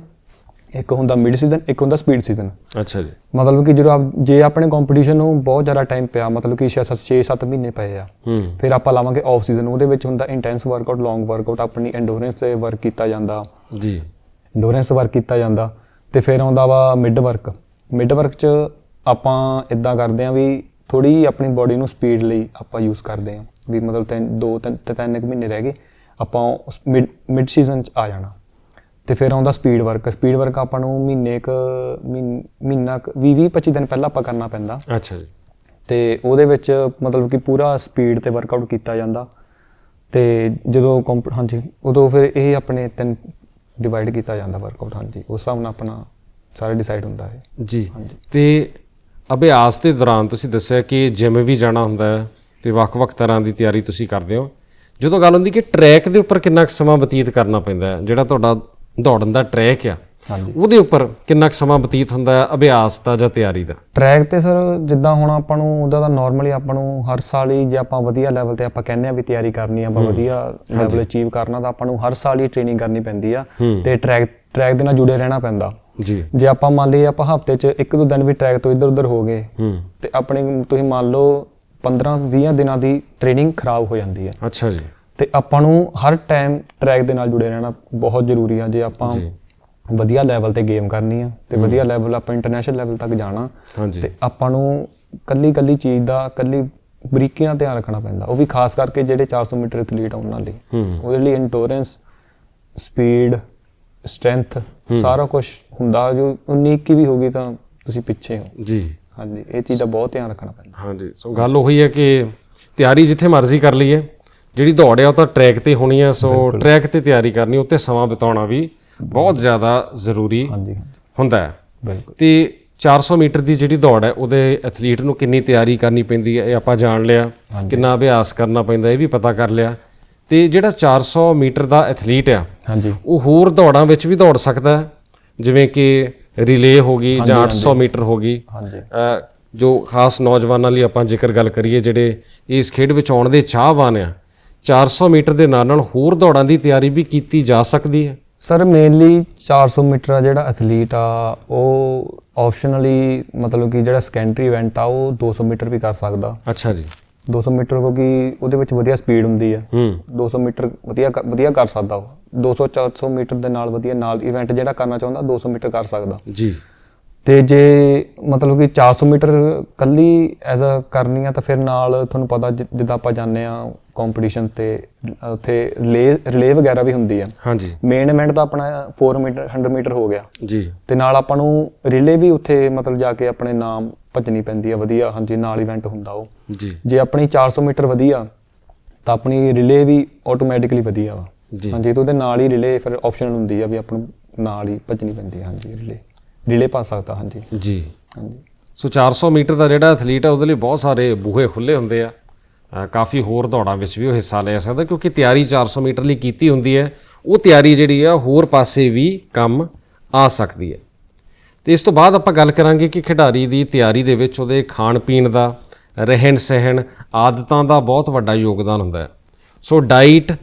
ਇੱਕ ਹੁੰਦਾ ਮਿਡ ਸੀਜ਼ਨ ਇੱਕ ਹੁੰਦਾ ਸਪੀਡ ਸੀਜ਼ਨ ਅੱਛਾ ਜੀ। ਮਤਲਬ ਕਿ ਜਦੋਂ ਆਪ ਜੇ ਆਪਣੇ ਕੰਪੀਟੀਸ਼ਨ ਨੂੰ ਬਹੁਤ ਜ਼ਿਆਦਾ ਟਾਈਮ ਪਿਆ ਮਤਲਬ ਕਿ 6-7 ਮਹੀਨੇ ਪਏ ਆ ਫਿਰ ਆਪਾਂ ਲਾਵਾਂਗੇ ਆਫ ਸੀਜ਼ਨ ਉਹਦੇ ਵਿੱਚ ਹੁੰਦਾ ਇੰਟੈਂਸ ਵਰਕਆਊਟ ਲੌਂਗ ਵਰਕਆਊਟ ਆਪਣੀ ਐਂਡੋਰੈਂਸ ਤੇ ਵਰਕ ਕੀਤਾ ਜਾਂਦਾ। ਜੀ। ਐਂਡੋਰੈਂਸ ਵਰਕ ਕੀਤਾ ਜਾਂਦਾ ਤੇ ਫਿਰ ਆਉਂਦਾ ਵਾ ਮਿਡ ਵਰਕ ਮਿਡ ਵਰਕ ਚ ਆਪਾਂ ਇਦਾਂ ਕਰਦੇ ਆ ਵੀ ਥੋੜੀ ਆਪਣੀ ਬਾਡੀ ਨੂੰ ਸਪੀਡ ਲਈ ਆਪਾਂ ਯੂਜ਼ ਕਰਦੇ ਹਾਂ ਵੀ ਮਤਲਬ ਤਿੰਨ ਦੋ ਤਿੰਨ ਤੇ ਤਿੰਨ ਕੁ ਮਹੀਨੇ ਰਹਿ ਗਏ ਆਪਾਂ ਮਿਡ ਸੀਜ਼ਨ ਚ ਆ ਜਾਣਾ। ਤੇ ਫਿਰ ਆਉਂਦਾ ਸਪੀਡ ਵਰਕ ਸਪੀਡ ਵਰਕ ਆਪਾਂ ਨੂੰ ਮਹੀਨੇ ਕ ਮਹੀਨਾ 20 20 25 ਦਿਨ ਪਹਿਲਾਂ ਆਪਾਂ ਕਰਨਾ ਪੈਂਦਾ। ਅੱਛਾ ਜੀ। ਤੇ ਉਹਦੇ ਵਿੱਚ ਮਤਲਬ ਕਿ ਪੂਰਾ ਸਪੀਡ ਤੇ ਵਰਕਆਊਟ ਕੀਤਾ ਜਾਂਦਾ। ਤੇ ਜਦੋਂ ਕੰਪ- ਹਾਂਜੀ ਉਦੋਂ ਫਿਰ ਇਹ ਆਪਣੇ ਤਿੰਨ ਡਿਵਾਈਡ ਕੀਤਾ ਜਾਂਦਾ ਵਰਕਆਊਟ ਹਾਂਜੀ। ਉਸ ਹਿਸਾਬ ਨਾਲ ਆਪਣਾ ਸਾਰਾ ਡਿਸਾਈਡ ਹੁੰਦਾ ਹੈ ਜੀ। ਤੇ ਅਭਿਆਸ ਦੇ ਦੌਰਾਨ ਤੁਸੀਂ ਦੱਸਿਆ ਕਿ ਜਿਮ ਵੀ ਜਾਣਾ ਹੁੰਦਾ ਹੈ ਤੇ ਵੱਖ-ਵੱਖ ਤਰ੍ਹਾਂ ਦੀ ਤਿਆਰੀ ਤੁਸੀਂ ਕਰਦੇ ਹੋ। ਜਦੋਂ ਗੱਲ ਹੁੰਦੀ ਕਿ ਟਰੈਕ ਦੇ ਉੱਪਰ ਕਿੰਨਾ ਕੁ ਸਮਾਂ ਬਤੀਤ ਕਰਨਾ ਪੈਂਦਾ ਹੈ ਜਿਹੜਾ ਤੁਹਾਡਾ ਦੌੜਨ ਦਾ ਟਰੈਕ ਆ। ਹਾਂਜੀ। ਉਹਦੇ ਉੱਪਰ ਕਿੰਨਾ ਕੁ ਸਮਾਂ ਬਤੀਤ ਹੁੰਦਾ ਹੈ? ਅਭਿਆਸ ਦਾ ਜਾਂ ਤਿਆਰੀ ਦਾ? ਟਰੈਕ ਤੇ ਸਰ ਜਿੱਦਾਂ ਹੁਣ ਆਪਾਂ ਨੂੰ ਉਹਦਾ ਤਾਂ ਨਾਰਮਲੀ ਆਪਾਂ ਨੂੰ ਹਰ ਸਾਲ ਹੀ ਜੇ ਆਪਾਂ ਵਧੀਆ ਲੈਵਲ ਤੇ ਆਪਾਂ ਕਹਿੰਦੇ ਆ ਵੀ ਤਿਆਰੀ ਕਰਨੀ ਆ ਆਪਾਂ ਵਧੀਆ ਲੈਵਲ ਅਚੀਵ ਕਰਨਾ ਤਾਂ ਆਪਾਂ ਨੂੰ ਹਰ ਸਾਲ ਹੀ ਟ੍ਰੇਨਿੰਗ ਕਰਨੀ ਪੈਂਦੀ ਆ। ਤੇ ਟਰੈਕ ਟਰੈਕ ਦੇ ਨਾਲ ਜੁੜੇ ਰਹਿਣਾ ਪੈਂਦਾ। ਜੀ। ਜੇ ਆਪਾਂ ਮੰਨ ਲਈਏ ਆਪਾਂ ਹਫ਼ਤੇ 'ਚ ਇੱਕ ਦੋ ਦਿਨ ਵੀ ਟਰੈਕ ਤੋਂ ਇੱਧਰ ਉੱਧਰ ਹੋ ਗਏ ਤੇ ਆਪਣੀ ਤੁਸੀਂ ਮੰਨ ਲਓ 15 20 ਦਿਨਾਂ ਦੀ ਟ੍ਰੇਨਿੰਗ ਖਰਾਬ ਹੋ ਜਾਂਦੀ ਹੈ। ਅੱਛਾ ਜੀ। ਤੇ ਆਪਾਂ ਨੂੰ ਹਰ ਟਾਈਮ ਟਰੈਕ ਦੇ ਨਾਲ ਜੁੜੇ ਰਹਿਣਾ ਬਹੁਤ ਜ਼ਰੂਰੀ ਆ। ਜੇ ਆਪਾਂ। ਵਧੀਆ ਲੈਵਲ ਤੇ ਗੇਮ ਕਰਨੀ ਆ ਤੇ ਵਧੀਆ ਲੈਵਲ ਆਪਾਂ ਇੰਟਰਨੈਸ਼ਨਲ ਲੈਵਲ ਤੱਕ ਜਾਣਾ ਤੇ ਆਪਾਂ ਨੂੰ ਕੱਲੀ ਕੱਲੀ ਚੀਜ਼ ਦਾ ਕੱਲੀ ਬਰੀਕੀਆਂ ਧਿਆਨ ਰੱਖਣਾ ਪੈਂਦਾ। ਉਹ ਵੀ ਖਾਸ ਕਰਕੇ ਜਿਹੜੇ 400 ਮੀਟਰ ਐਥਲੀਟ ਆ ਉਹਨਾਂ ਲਈ। ਉਹਦੇ ਲਈ ਇੰਡੋਰੈਂਸ ਸਪੀਡ ਸਟਰੈਂਥ ਸਾਰਾ ਕੁਝ ਹੁੰਦਾ। ਜੋ 19 ਕੀ ਵੀ ਹੋਗੀ ਤਾਂ ਤੁਸੀਂ ਪਿੱਛੇ ਹੋ। ਜੀ। ਹਾਂਜੀ ਇਹ ਚੀਜ਼ ਦਾ ਬਹੁਤ ਧਿਆਨ ਰੱਖਣਾ ਪੈਂਦਾ। ਹਾਂਜੀ। ਸੋ ਗੱਲ ਉਹੀ ਹੈ ਕਿ ਤਿਆਰੀ ਜਿੱਥੇ ਮਰਜ਼ੀ ਕਰ ਲਈਏ। ਜਿਹੜੀ ਦੌੜ ਆ ਉਹ ਤਾਂ ਟਰੈਕ ਤੇ ਹੋਣੀ ਹੈ ਸੋ ਟਰੈਕ ਤੇ ਤਿਆਰੀ ਕਰਨੀ ਉੱਤੇ ਸਮਾਂ ਬਿਤਾਉਣਾ ਵੀ ਬਹੁਤ ਜ਼ਿਆਦਾ ਜ਼ਰੂਰੀ ਹਾਂਜੀ ਹਾਂਜੀ। ਹੁੰਦਾ ਹੈ। ਬਿਲਕੁਲ। ਤੇ 400 ਮੀਟਰ ਦੀ ਜਿਹੜੀ ਦੌੜ ਹੈ ਉਹਦੇ ਐਥਲੀਟ ਨੂੰ ਕਿੰਨੀ ਤਿਆਰੀ ਕਰਨੀ ਪੈਂਦੀ ਹੈ ਇਹ ਆਪਾਂ ਜਾਣ ਲਿਆ। ਕਿੰਨਾ ਅਭਿਆਸ ਕਰਨਾ ਪੈਂਦਾ ਇਹ ਵੀ ਪਤਾ ਕਰ ਲਿਆ। ਤੇ ਜਿਹੜਾ 400 ਮੀਟਰ ਦਾ ਐਥਲੀਟ ਆ ਹਾਂਜੀ। ਉਹ ਹੋਰ ਦੌੜਾਂ ਵਿੱਚ ਵੀ ਦੌੜ ਸਕਦਾ ਹੈ। ਜਿਵੇਂ ਕਿ ਰਿਲੇ ਹੋ ਗਈ ਜਾਂ 800 ਮੀਟਰ ਹੋ ਗਈ। ਹਾਂਜੀ। ਜੋ ਖਾਸ ਨੌਜਵਾਨਾਂ ਲਈ ਆਪਾਂ ਜੇਕਰ ਗੱਲ ਕਰੀਏ ਜਿਹੜੇ ਇਸ ਖੇਡ ਵਿੱਚ ਆਉਣ ਦੇ ਚਾਹਵਾਨ ਆ 400 ਮੀਟਰ ਦੇ ਨਾਲ ਨਾਲ ਹੋਰ ਦੌੜਾਂ ਦੀ ਤਿਆਰੀ ਵੀ ਕੀਤੀ ਜਾ ਸਕਦੀ ਹੈ। ਸਰ ਮੇਨਲੀ 400 ਮੀਟਰ ਆ ਜਿਹੜਾ ਐਥਲੀਟ ਆ ਉਹ ਆਪਸ਼ਨਲੀ ਮਤਲਬ ਕਿ ਜਿਹੜਾ ਸੈਕੰਡਰੀ ਇਵੈਂਟ ਆ ਉਹ 200 ਮੀਟਰ ਵੀ ਕਰ ਸਕਦਾ। ਅੱਛਾ ਜੀ। 200 ਮੀਟਰ ਕਿਉਂਕਿ ਉਹਦੇ ਵਿੱਚ ਵਧੀਆ ਸਪੀਡ ਹੁੰਦੀ ਆ। ਹੂੰ। 200 ਮੀਟਰ ਵਧੀਆ ਵਧੀਆ ਕਰ ਸਕਦਾ ਉਹ। 200 400 ਮੀਟਰ ਦੇ ਨਾਲ ਵਧੀਆ ਨਾਲ ਇਵੈਂਟ ਜਿਹੜਾ ਕਰਨਾ ਚਾਹੁੰਦਾ 200 ਮੀਟਰ ਕਰ ਸਕਦਾ। ਜੀ। ਤੇ ਜੇ ਮਤਲਬ ਕਿ 400 ਮੀਟਰ ਕੱਲੀ ਐਜ਼ ਅ ਕਰਨੀ ਆ ਤਾਂ ਫਿਰ ਨਾਲ ਤੁਹਾਨੂੰ ਪਤਾ ਜਿ- ਜਿੱਦਾਂ ਆਪਾਂ ਜਾਂਦੇ ਆ ਕੰਪੀਟੀਸ਼ਨ ਤੇ ਉੱਥੇ ਰਿਲੇ ਰਿਲੇ ਵਗੈਰਾ ਵੀ ਹੁੰਦੀ ਆ। ਹਾਂਜੀ। ਮੇਨ ਇਵੈਂਟ ਤਾਂ ਆਪਣਾ 4 ਮੀਟਰ 100 ਮੀਟਰ ਹੋ ਗਿਆ। ਜੀ। ਤੇ ਨਾਲ ਆਪਾਂ ਨੂੰ ਰਿਲੇ ਵੀ ਉੱਥੇ ਮਤਲਬ ਜਾ ਕੇ ਆਪਣੇ ਨਾਮ ਭੱਜਣੀ ਪੈਂਦੀ ਆ ਵਧੀਆ ਹਾਂਜੀ ਨਾਲ ਇਵੈਂਟ ਹੁੰਦਾ ਉਹ। ਜੀ। ਜੇ ਆਪਣੀ 400 ਮੀਟਰ ਵਧੀਆ ਤਾਂ ਆਪਣੀ ਰਿਲੇ ਵੀ ਆਟੋਮੈਟਿਕਲੀ ਵਧੀਆ ਵਾ। ਜੀ। ਹਾਂਜੀ ਤੇ ਉਹਦੇ ਨਾਲ ਹੀ ਰਿਲੇ ਫਿਰ ਆਪਸ਼ਨ ਹੁੰਦੀ ਆ ਵੀ ਆਪਾਂ ਨੂੰ ਨਾਲ ਹੀ ਭੱਜਣੀ ਪੈਂਦੀ ਆ ਹਾਂਜੀ ਰਿਲੇ ਰਿਲੇ ਪਾ ਸਕਦਾ ਹਾਂਜੀ। ਜੀ। ਹਾਂਜੀ। ਸੋ 400 ਮੀਟਰ ਦਾ ਜਿਹੜਾ ਐਥਲੀਟ ਆ ਉਹਦੇ ਲਈ ਬਹੁਤ ਸਾਰੇ ਬੂਹੇ ਖੁੱਲੇ ਹੁੰਦੇ ਆ। ਕਾਫੀ ਹੋਰ ਦੌੜਾਂ ਵਿੱਚ ਵੀ ਉਹ ਹਿੱਸਾ ਲੈ ਸਕਦਾ ਕਿਉਂਕਿ ਤਿਆਰੀ 400 ਮੀਟਰ ਲਈ ਕੀਤੀ ਹੁੰਦੀ ਹੈ। ਉਹ ਤਿਆਰੀ ਜਿਹੜੀ ਆ ਹੋਰ ਪਾਸੇ ਵੀ ਕੰਮ ਆ ਸਕਦੀ ਹੈ। ਤੇ ਇਸ ਤੋਂ ਬਾਅਦ ਆਪਾਂ ਗੱਲ ਕਰਾਂਗੇ ਕਿ ਖਿਡਾਰੀ ਦੀ ਤਿਆਰੀ ਦੇ ਵਿੱਚ ਉਹਦੇ ਖਾਣ ਪੀਣ ਦਾ ਰਹਿਣ ਸਹਿਣ ਆਦਤਾਂ ਦਾ ਬਹੁਤ ਵੱਡਾ ਯੋਗਦਾਨ ਹੁੰਦਾ ਹੈ। ਸੋ ਡਾਈਟ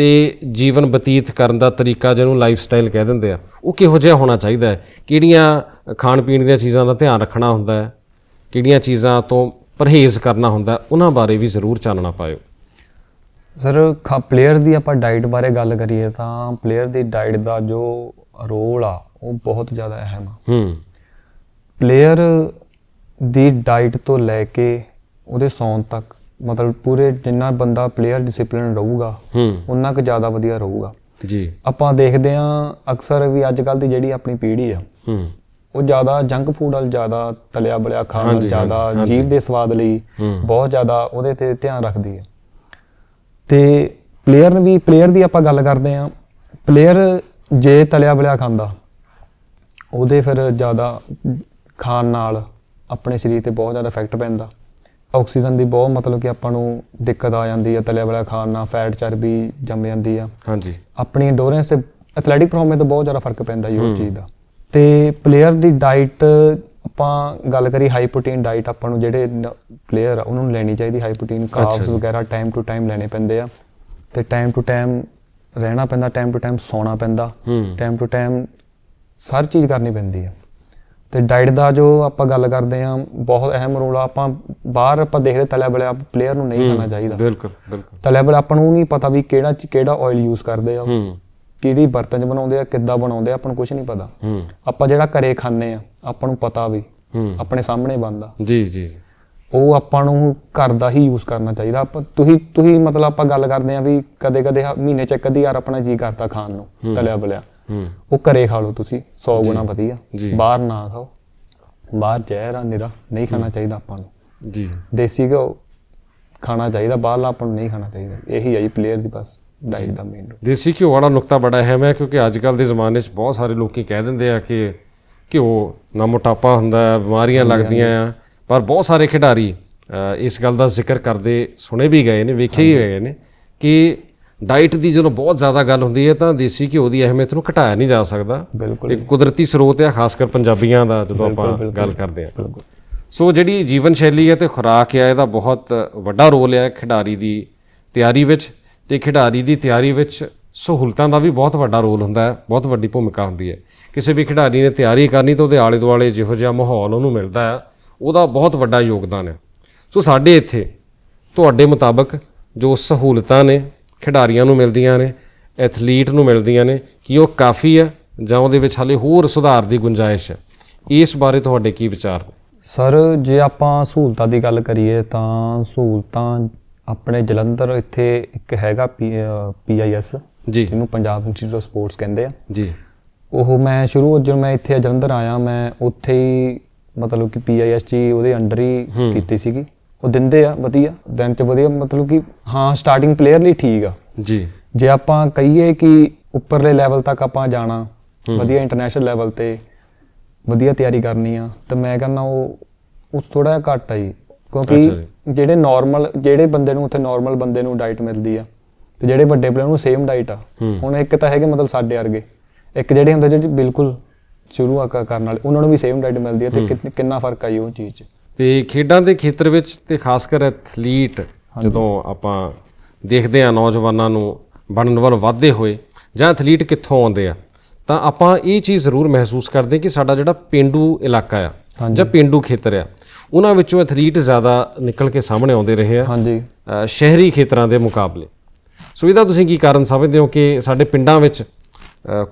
ਤੇ ਜੀਵਨ ਬਤੀਤ ਕਰਨ ਦਾ ਤਰੀਕਾ ਜਿਹਨੂੰ ਲਾਈਫ ਸਟਾਈਲ ਕਹਿ ਦਿੰਦੇ ਆ ਉਹ ਕਿਹੋ ਜਿਹਾ ਹੋਣਾ ਚਾਹੀਦਾ ਹੈ? ਕਿਹੜੀਆਂ ਖਾਣ ਪੀਣ ਦੀਆਂ ਚੀਜ਼ਾਂ ਦਾ ਧਿਆਨ ਰੱਖਣਾ ਹੁੰਦਾ ਹੈ? ਕਿਹੜੀਆਂ ਚੀਜ਼ਾਂ ਤੋਂ ਪਰਹੇਜ਼ ਕਰਨਾ ਹੁੰਦਾ ਉਹਨਾਂ ਬਾਰੇ ਵੀ ਜ਼ਰੂਰ ਚਾਨਣਾ ਪਾਇਓ। ਸਰ ਖਾ ਪਲੇਅਰ ਦੀ ਆਪਾਂ ਡਾਈਟ ਬਾਰੇ ਗੱਲ ਕਰੀਏ ਤਾਂ ਪਲੇਅਰ ਦੀ ਡਾਈਟ ਦਾ ਜੋ ਰੋਲ ਆ ਉਹ ਬਹੁਤ ਜ਼ਿਆਦਾ ਅਹਿਮ ਆ। ਹੂੰ। ਪਲੇਅਰ ਦੀ ਡਾਈਟ ਤੋਂ ਲੈ ਕੇ ਉਹਦੇ ਸੌਣ ਤੱਕ ਮਤਲਬ ਪੂਰੇ ਜਿੰਨਾ ਬੰਦਾ ਪਲੇਅਰ ਡਿਸਪਲਿਨ ਰਹੂਗਾ ਹੂੰ। ਉਨਾ ਕੁ ਜ਼ਿਆਦਾ ਵਧੀਆ ਰਹੂਗਾ। ਜੀ। ਆਪਾਂ ਦੇਖਦੇ ਆਂ ਅਕਸਰ ਵੀ ਅੱਜ ਕੱਲ ਦੀ ਜਿਹੜੀ ਆਪਣੀ ਪੀੜ੍ਹੀ ਆ ਹੂੰ। ਉਹ ਜ਼ਿਆਦਾ ਜੰਕ ਫੂਡ ਵੱਲ ਜ਼ਿਆਦਾ ਤਲਿਆ ਬਲਿਆ ਖਾਣ ਵੱਲ ਜ਼ਿਆਦਾ ਜੀਭ ਦੇ ਸਵਾਦ ਲਈ। ਬਹੁਤ ਜ਼ਿਆਦਾ ਉਹਦੇ ਤੇ ਧਿਆਨ ਰੱਖਦੀ ਹੈ ਤੇ ਪਲੇਅਰ ਵੀ ਪਲੇਅਰ ਦੀ ਆਪਾਂ ਗੱਲ ਕਰਦੇ ਆਂ ਪਲੇਅਰ ਜੇ ਤਲਿਆ ਬਲਿਆ ਖਾਂਦਾ ਉਹਦੇ ਫਿਰ ਜ਼ਿਆਦਾ ਖਾਣ ਨਾਲ ਆਪਣੇ ਸਰੀਰ ਤੇ ਬਹੁਤ ਜ਼ਿਆਦਾ ਇਫੈਕਟ ਪੈਂਦਾ। ਆਕਸੀਜਨ ਦੀ ਬਹੁਤ ਮਤਲਬ ਕਿ ਆਪਾਂ ਨੂੰ ਦਿੱਕਤ ਆ ਜਾਂਦੀ ਹੈ ਤਲਿਆ ਬਲਿਆ ਖਾਣ ਨਾਲ ਫੈਟ ਚਰਬੀ ਜੰਮ ਜਾਂਦੀ ਆ। ਹਾਂਜੀ। ਆਪਣੀ ਐਂਡੋਰੈਂਸ ਤੇ ਐਥਲੈਟਿਕ ਪਰਫਾਰਮੈਂਸ ਤੇ ਬਹੁਤ ਜ਼ਿਆਦਾ ਫ਼ਰਕ ਪੈਂਦਾ ਉਹ ਚੀਜ਼ ਦਾ। ਤੇ ਪਲੇਅਰ ਦੀ ਡਾਈਟ ਆਪਾਂ ਗੱਲ ਕਰੀ ਹਾਈ ਪ੍ਰੋਟੀਨ ਡਾਈਟ ਆਪਾਂ ਨੂੰ ਜਿਹੜੇ ਪਲੇਅਰ ਆ ਉਹਨਾਂ ਨੂੰ ਲੈਣੀ ਚਾਹੀਦੀ ਹਾਈ ਪ੍ਰੋਟੀਨ ਕਾਰਬਸ ਵਗੈਰਾ ਟਾਈਮ ਟੂ ਟਾਈਮ ਲੈਣੇ ਪੈਂਦੇ ਆ। ਤੇ ਟਾਈਮ ਟੂ ਟਾਈਮ ਰਹਿਣਾ ਪੈਂਦਾ ਟਾਈਮ ਟੂ ਟਾਈਮ ਸੌਣਾ ਪੈਂਦਾ। ਟਾਈਮ ਟੂ ਟਾਈਮ ਸਾਰੀ ਚੀਜ਼ ਕਰਨੀ ਪੈਂਦੀ ਆ। ਤੇ ਡਾਈਟ ਦਾ ਜੋ ਆਪਾਂ ਗੱਲ ਕਰਦੇ ਆ ਬਹੁਤ ਅਹਿਮ ਰੋਲ ਆ। ਆਪਾਂ ਬਾਹਰ ਆਪਾਂ ਦੇਖਦੇ ਤਲਿਆ ਬਲਿਆ ਪਲੇਅਰ ਨੂੰ ਨਹੀਂ ਖਾਣਾ ਚਾਹੀਦਾ। ਬਿਲਕੁਲ ਬਿਲਕੁਲ। ਤਲਿਆ ਬਲਿਆ ਆਪਾਂ ਨੂੰ ਨਹੀਂ ਪਤਾ ਵੀ ਕਿਹੜਾ ਕਿਹੜਾ ਆਇਲ ਯੂਜ਼ ਕਰਦੇ ਆ। ਕਿਹੜੀ ਬਰਤਨ 'ਚ ਬਣਾਉਂਦੇ ਆ ਕਿੱਦਾਂ ਬਣਾਉਂਦੇ ਆ ਆਪਾਂ ਨੂੰ ਕੁਝ ਨਹੀਂ ਪਤਾ। ਆਪਾਂ ਜਿਹੜਾ ਘਰੇ ਖਾਂਦੇ ਆ ਆਪਾਂ ਨੂੰ ਪਤਾ ਵੀ ਆਪਣੇ ਸਾਹਮਣੇ ਬਣਦਾ। ਜੀ ਜੀ। ਉਹ ਆਪਾਂ ਨੂੰ ਘਰ ਦਾ ਹੀ ਯੂਜ਼ ਕਰਨਾ ਚਾਹੀਦਾ। ਆਪਾਂ ਤੁਸੀਂ ਤੁਸੀਂ ਮਤਲਬ ਆਪਾਂ ਗੱਲ ਕਰਦੇ ਆ ਵੀ ਕਦੇ ਕਦੇ ਮਹੀਨੇ ਚ ਇੱਕ ਅੱਧੀ ਵਾਰ ਆਪਣਾ ਜੀ ਕਰਦਾ ਖਾਣ ਨੂੰ ਤਲਿਆ ਬਲਿਆ। ਉਹ ਘਰੇ ਖਾ ਲਓ ਤੁਸੀਂ 100 ਗੁਣਾ ਵਧੀਆ। ਬਾਹਰ ਨਾ ਖਾਓ। ਬਾਹਰ ਜ਼ਹਿਰ ਆ ਨਿਰਾ ਨਹੀਂ ਖਾਣਾ ਚਾਹੀਦਾ ਆਪਾਂ ਨੂੰ। ਜੀ। ਦੇਸੀ ਘਿਓ ਖਾਣਾ ਚਾਹੀਦਾ ਬਾਹਰਲਾ ਆਪਾਂ ਨੂੰ ਨਹੀਂ ਖਾਣਾ ਚਾਹੀਦਾ। ਇਹੀ ਹੈ ਜੀ ਪਲੇਅਰ ਦੀ ਬਸ ਡਾਈਟ ਦਾ ਮੇਨ ਦੇਸੀ ਘਿਓ ਵਾਲਾ ਨੁਕਤਾ ਬੜਾ ਹੈ ਕਿਉਂਕਿ ਅੱਜ ਕੱਲ ਦੇ ਜ਼ਮਾਨੇ 'ਚ ਬਹੁਤ ਸਾਰੇ ਲੋਕੀ ਕਹਿ ਦਿੰਦੇ ਆ ਕਿ ਘਿਓ ਨਾ ਮੋਟਾਪਾ ਹੁੰਦਾ ਹੈ ਬਿਮਾਰੀਆਂ ਲੱਗਦੀਆਂ ਆ। ਪਰ ਬਹੁਤ ਸਾਰੇ ਖਿਡਾਰੀ ਇਸ ਗੱਲ ਦਾ ਜ਼ਿਕਰ ਕਰਦੇ ਸੁਣੇ ਵੀ ਗਏ ਨੇ ਵੇਖੇ ਹੀ ਗਏ ਨੇ ਕਿ ਡਾਈਟ ਦੀ ਜਦੋਂ ਬਹੁਤ ਜ਼ਿਆਦਾ ਗੱਲ ਹੁੰਦੀ ਹੈ ਤਾਂ ਦੇਸੀ ਘਿਓ ਦੀ ਅਹਿਮੀਅਤ ਨੂੰ ਘਟਾਇਆ ਨਹੀਂ ਜਾ ਸਕਦਾ। ਇੱਕ ਕੁਦਰਤੀ ਸਰੋਤ ਹੈ ਖਾਸ ਕਰ ਪੰਜਾਬੀਆਂ ਦਾ ਜਦੋਂ ਆਪਾਂ ਗੱਲ ਕਰਦੇ ਹਾਂ। ਸੋ ਜਿਹੜੀ ਜੀਵਨ ਸ਼ੈਲੀ ਹੈ ਤੇ ਖੁਰਾਕ ਹੈ ਇਹਦਾ ਬਹੁਤ ਵੱਡਾ ਰੋਲ ਹੈ ਖਿਡਾਰੀ ਦੀ ਤਿਆਰੀ ਵਿੱਚ ਤੇ ਖਿਡਾਰੀ ਦੀ ਤਿਆਰੀ ਵਿੱਚ ਸਹੂਲਤਾਂ ਦਾ ਵੀ ਬਹੁਤ ਵੱਡਾ ਰੋਲ ਹੁੰਦਾ ਹੈ ਬਹੁਤ ਵੱਡੀ ਭੂਮਿਕਾ ਹੁੰਦੀ ਹੈ। ਕਿਸੇ ਵੀ ਖਿਡਾਰੀ ਨੇ ਤਿਆਰੀ ਕਰਨੀ ਤਾਂ ਉਹਦੇ ਆਲੇ ਦੁਆਲੇ ਜਿਹੋ ਜਿਹਾ ਮਾਹੌਲ ਉਹਨੂੰ ਮਿਲਦਾ ਹੈ ਉਹਦਾ ਬਹੁਤ ਵੱਡਾ ਯੋਗਦਾਨ ਹੈ। ਸੋ ਸਾਡੇ ਇੱਥੇ ਤੁਹਾਡੇ ਮੁਤਾਬਕ ਜੋ ਸਹੂਲਤਾਂ ਨੇ ਖਿਡਾਰੀਆਂ ਨੂੰ ਮਿਲਦੀਆਂ ਨੇ ਐਥਲੀਟ ਨੂੰ ਮਿਲਦੀਆਂ ਨੇ ਕੀ ਉਹ ਕਾਫੀ ਹੈ ਜਾਂ ਉਹਦੇ ਵਿੱਚ ਹਾਲੇ ਹੋਰ ਸੁਧਾਰ ਦੀ ਗੁੰਜਾਇਸ਼ ਹੈ। ਇਸ ਬਾਰੇ ਤੁਹਾਡੇ ਕੀ ਵਿਚਾਰ ਨੇ? ਸਰ ਜੇ ਆਪਾਂ ਸਹੂਲਤਾਂ ਦੀ ਗੱਲ ਕਰੀਏ ਤਾਂ ਸਹੂਲਤਾਂ ਆਪਣੇ ਜਲੰਧਰ ਇੱਥੇ ਇੱਕ ਹੈਗਾ ਪੀਆਈਐਸ ਜੀ। ਜਿਹਨੂੰ ਪੰਜਾਬ ਇੰਸਟੀਚਿਊਟ ਆਫ ਸਪੋਰਟਸ ਕਹਿੰਦੇ ਆ। ਜੀ। ਉਹ ਮੈਂ ਸ਼ੁਰੂ ਜਦੋਂ ਮੈਂ ਇੱਥੇ ਜਲੰਧਰ ਆਇਆ ਮੈਂ ਉੱਥੇ ਹੀ ਮਤਲਬ ਕਿ ਪੀਆਈਐਸ ਜੀ ਉਹਦੇ ਅੰਡਰ ਹੀ। ਕੀਤੀ ਸੀਗੀ। ਉਹ ਦਿੰਦੇ ਆ ਵਧੀਆ। ਦਿਨ ਚ ਵਧੀਆ ਮਤਲਬ ਕਿ ਹਾਂ ਸਟਾਰਟਿੰਗ ਪਲੇਅਰ ਲਈ ਠੀਕ ਆ। ਜੀ। ਜੇ ਆਪਾਂ ਕਹੀਏ ਕਿ ਉੱਪਰਲੇ ਲੈਵਲ ਤੱਕ ਆਪਾਂ ਜਾਣਾ ਵਧੀਆ ਇੰਟਰਨੈਸ਼ਨਲ ਲੈਵਲ ਤੇ ਵਧੀਆ ਤਿਆਰੀ ਕਰਨੀ ਆ ਤਾਂ ਮੈਂ ਕਹਿੰਦਾ ਉਹ ਉਸ ਥੋੜਾ ਜਿਹਾ ਘੱਟ ਆ ਜੀ। ਕਿਉਂਕਿ। ਜਿਹੜੇ ਨਾਰਮਲ ਜਿਹੜੇ ਬੰਦੇ ਨੂੰ ਉੱਥੇ ਨਾਰਮਲ ਬੰਦੇ ਨੂੰ ਡਾਈਟ ਮਿਲਦੀ ਆ ਤੇ ਜਿਹੜੇ ਵੱਡੇ ਪਲੇਅਰ ਨੂੰ ਸੇਮ ਡਾਈਟ ਆ। ਹੁਣ ਇੱਕ ਤਾਂ ਹੈਗੇ ਮਤਲਬ ਸਾਡੇ ਵਰਗੇ। ਇੱਕ ਜਿਹੜੇ ਹੁੰਦੇ ਜਿਹੜੇ ਬਿਲਕੁਲ ਸ਼ੁਰੂ ਆ ਕਰਨ ਵਾਲੇ ਉਹਨਾਂ ਨੂੰ ਵੀ ਸੇਮ ਡਾਈਟ ਮਿਲਦੀ ਆ ਤੇ ਕਿੰਨ- ਕਿੰਨਾ ਫ਼ਰਕ ਆ ਜੀ ਉਹ ਚੀਜ਼ 'ਚ। ਤੇ ਖੇਡਾਂ ਦੇ ਖੇਤਰ ਵਿੱਚ ਤੇ ਖਾਸ ਕਰ ਐਥਲੀਟ ਜਦੋਂ ਆਪਾਂ ਦੇਖਦੇ ਆ ਨੌਜਵਾਨਾਂ ਨੂੰ ਬਣਨ ਵੱਲ ਵਧਦੇ ਹੋਏ ਜਾਂ ਐਥਲੀਟ ਕਿੱਥੋਂ ਆਉਂਦੇ ਆ ਤਾਂ ਆਪਾਂ ਇਹ ਚੀਜ਼ ਜ਼ਰੂਰ ਮਹਿਸੂਸ ਕਰਦੇ ਕਿ ਸਾਡਾ ਜਿਹੜਾ ਪਿੰਡੂ ਇਲਾਕਾ ਆ। ਜਾਂ ਪਿੰਡੂ ਖੇਤਰ ਆ ਉਹਨਾਂ ਵਿੱਚੋਂ ਐਥਲੀਟ ਜ਼ਿਆਦਾ ਨਿਕਲ ਕੇ ਸਾਹਮਣੇ ਆਉਂਦੇ ਰਹੇ ਆ ਹਾਂਜੀ। ਸ਼ਹਿਰੀ ਖੇਤਰਾਂ ਦੇ ਮੁਕਾਬਲੇ। ਸੋ ਇਹਦਾ ਤੁਸੀਂ ਕੀ ਕਾਰਨ ਸਮਝਦੇ ਹੋ ਕਿ ਸਾਡੇ ਪਿੰਡਾਂ ਵਿੱਚ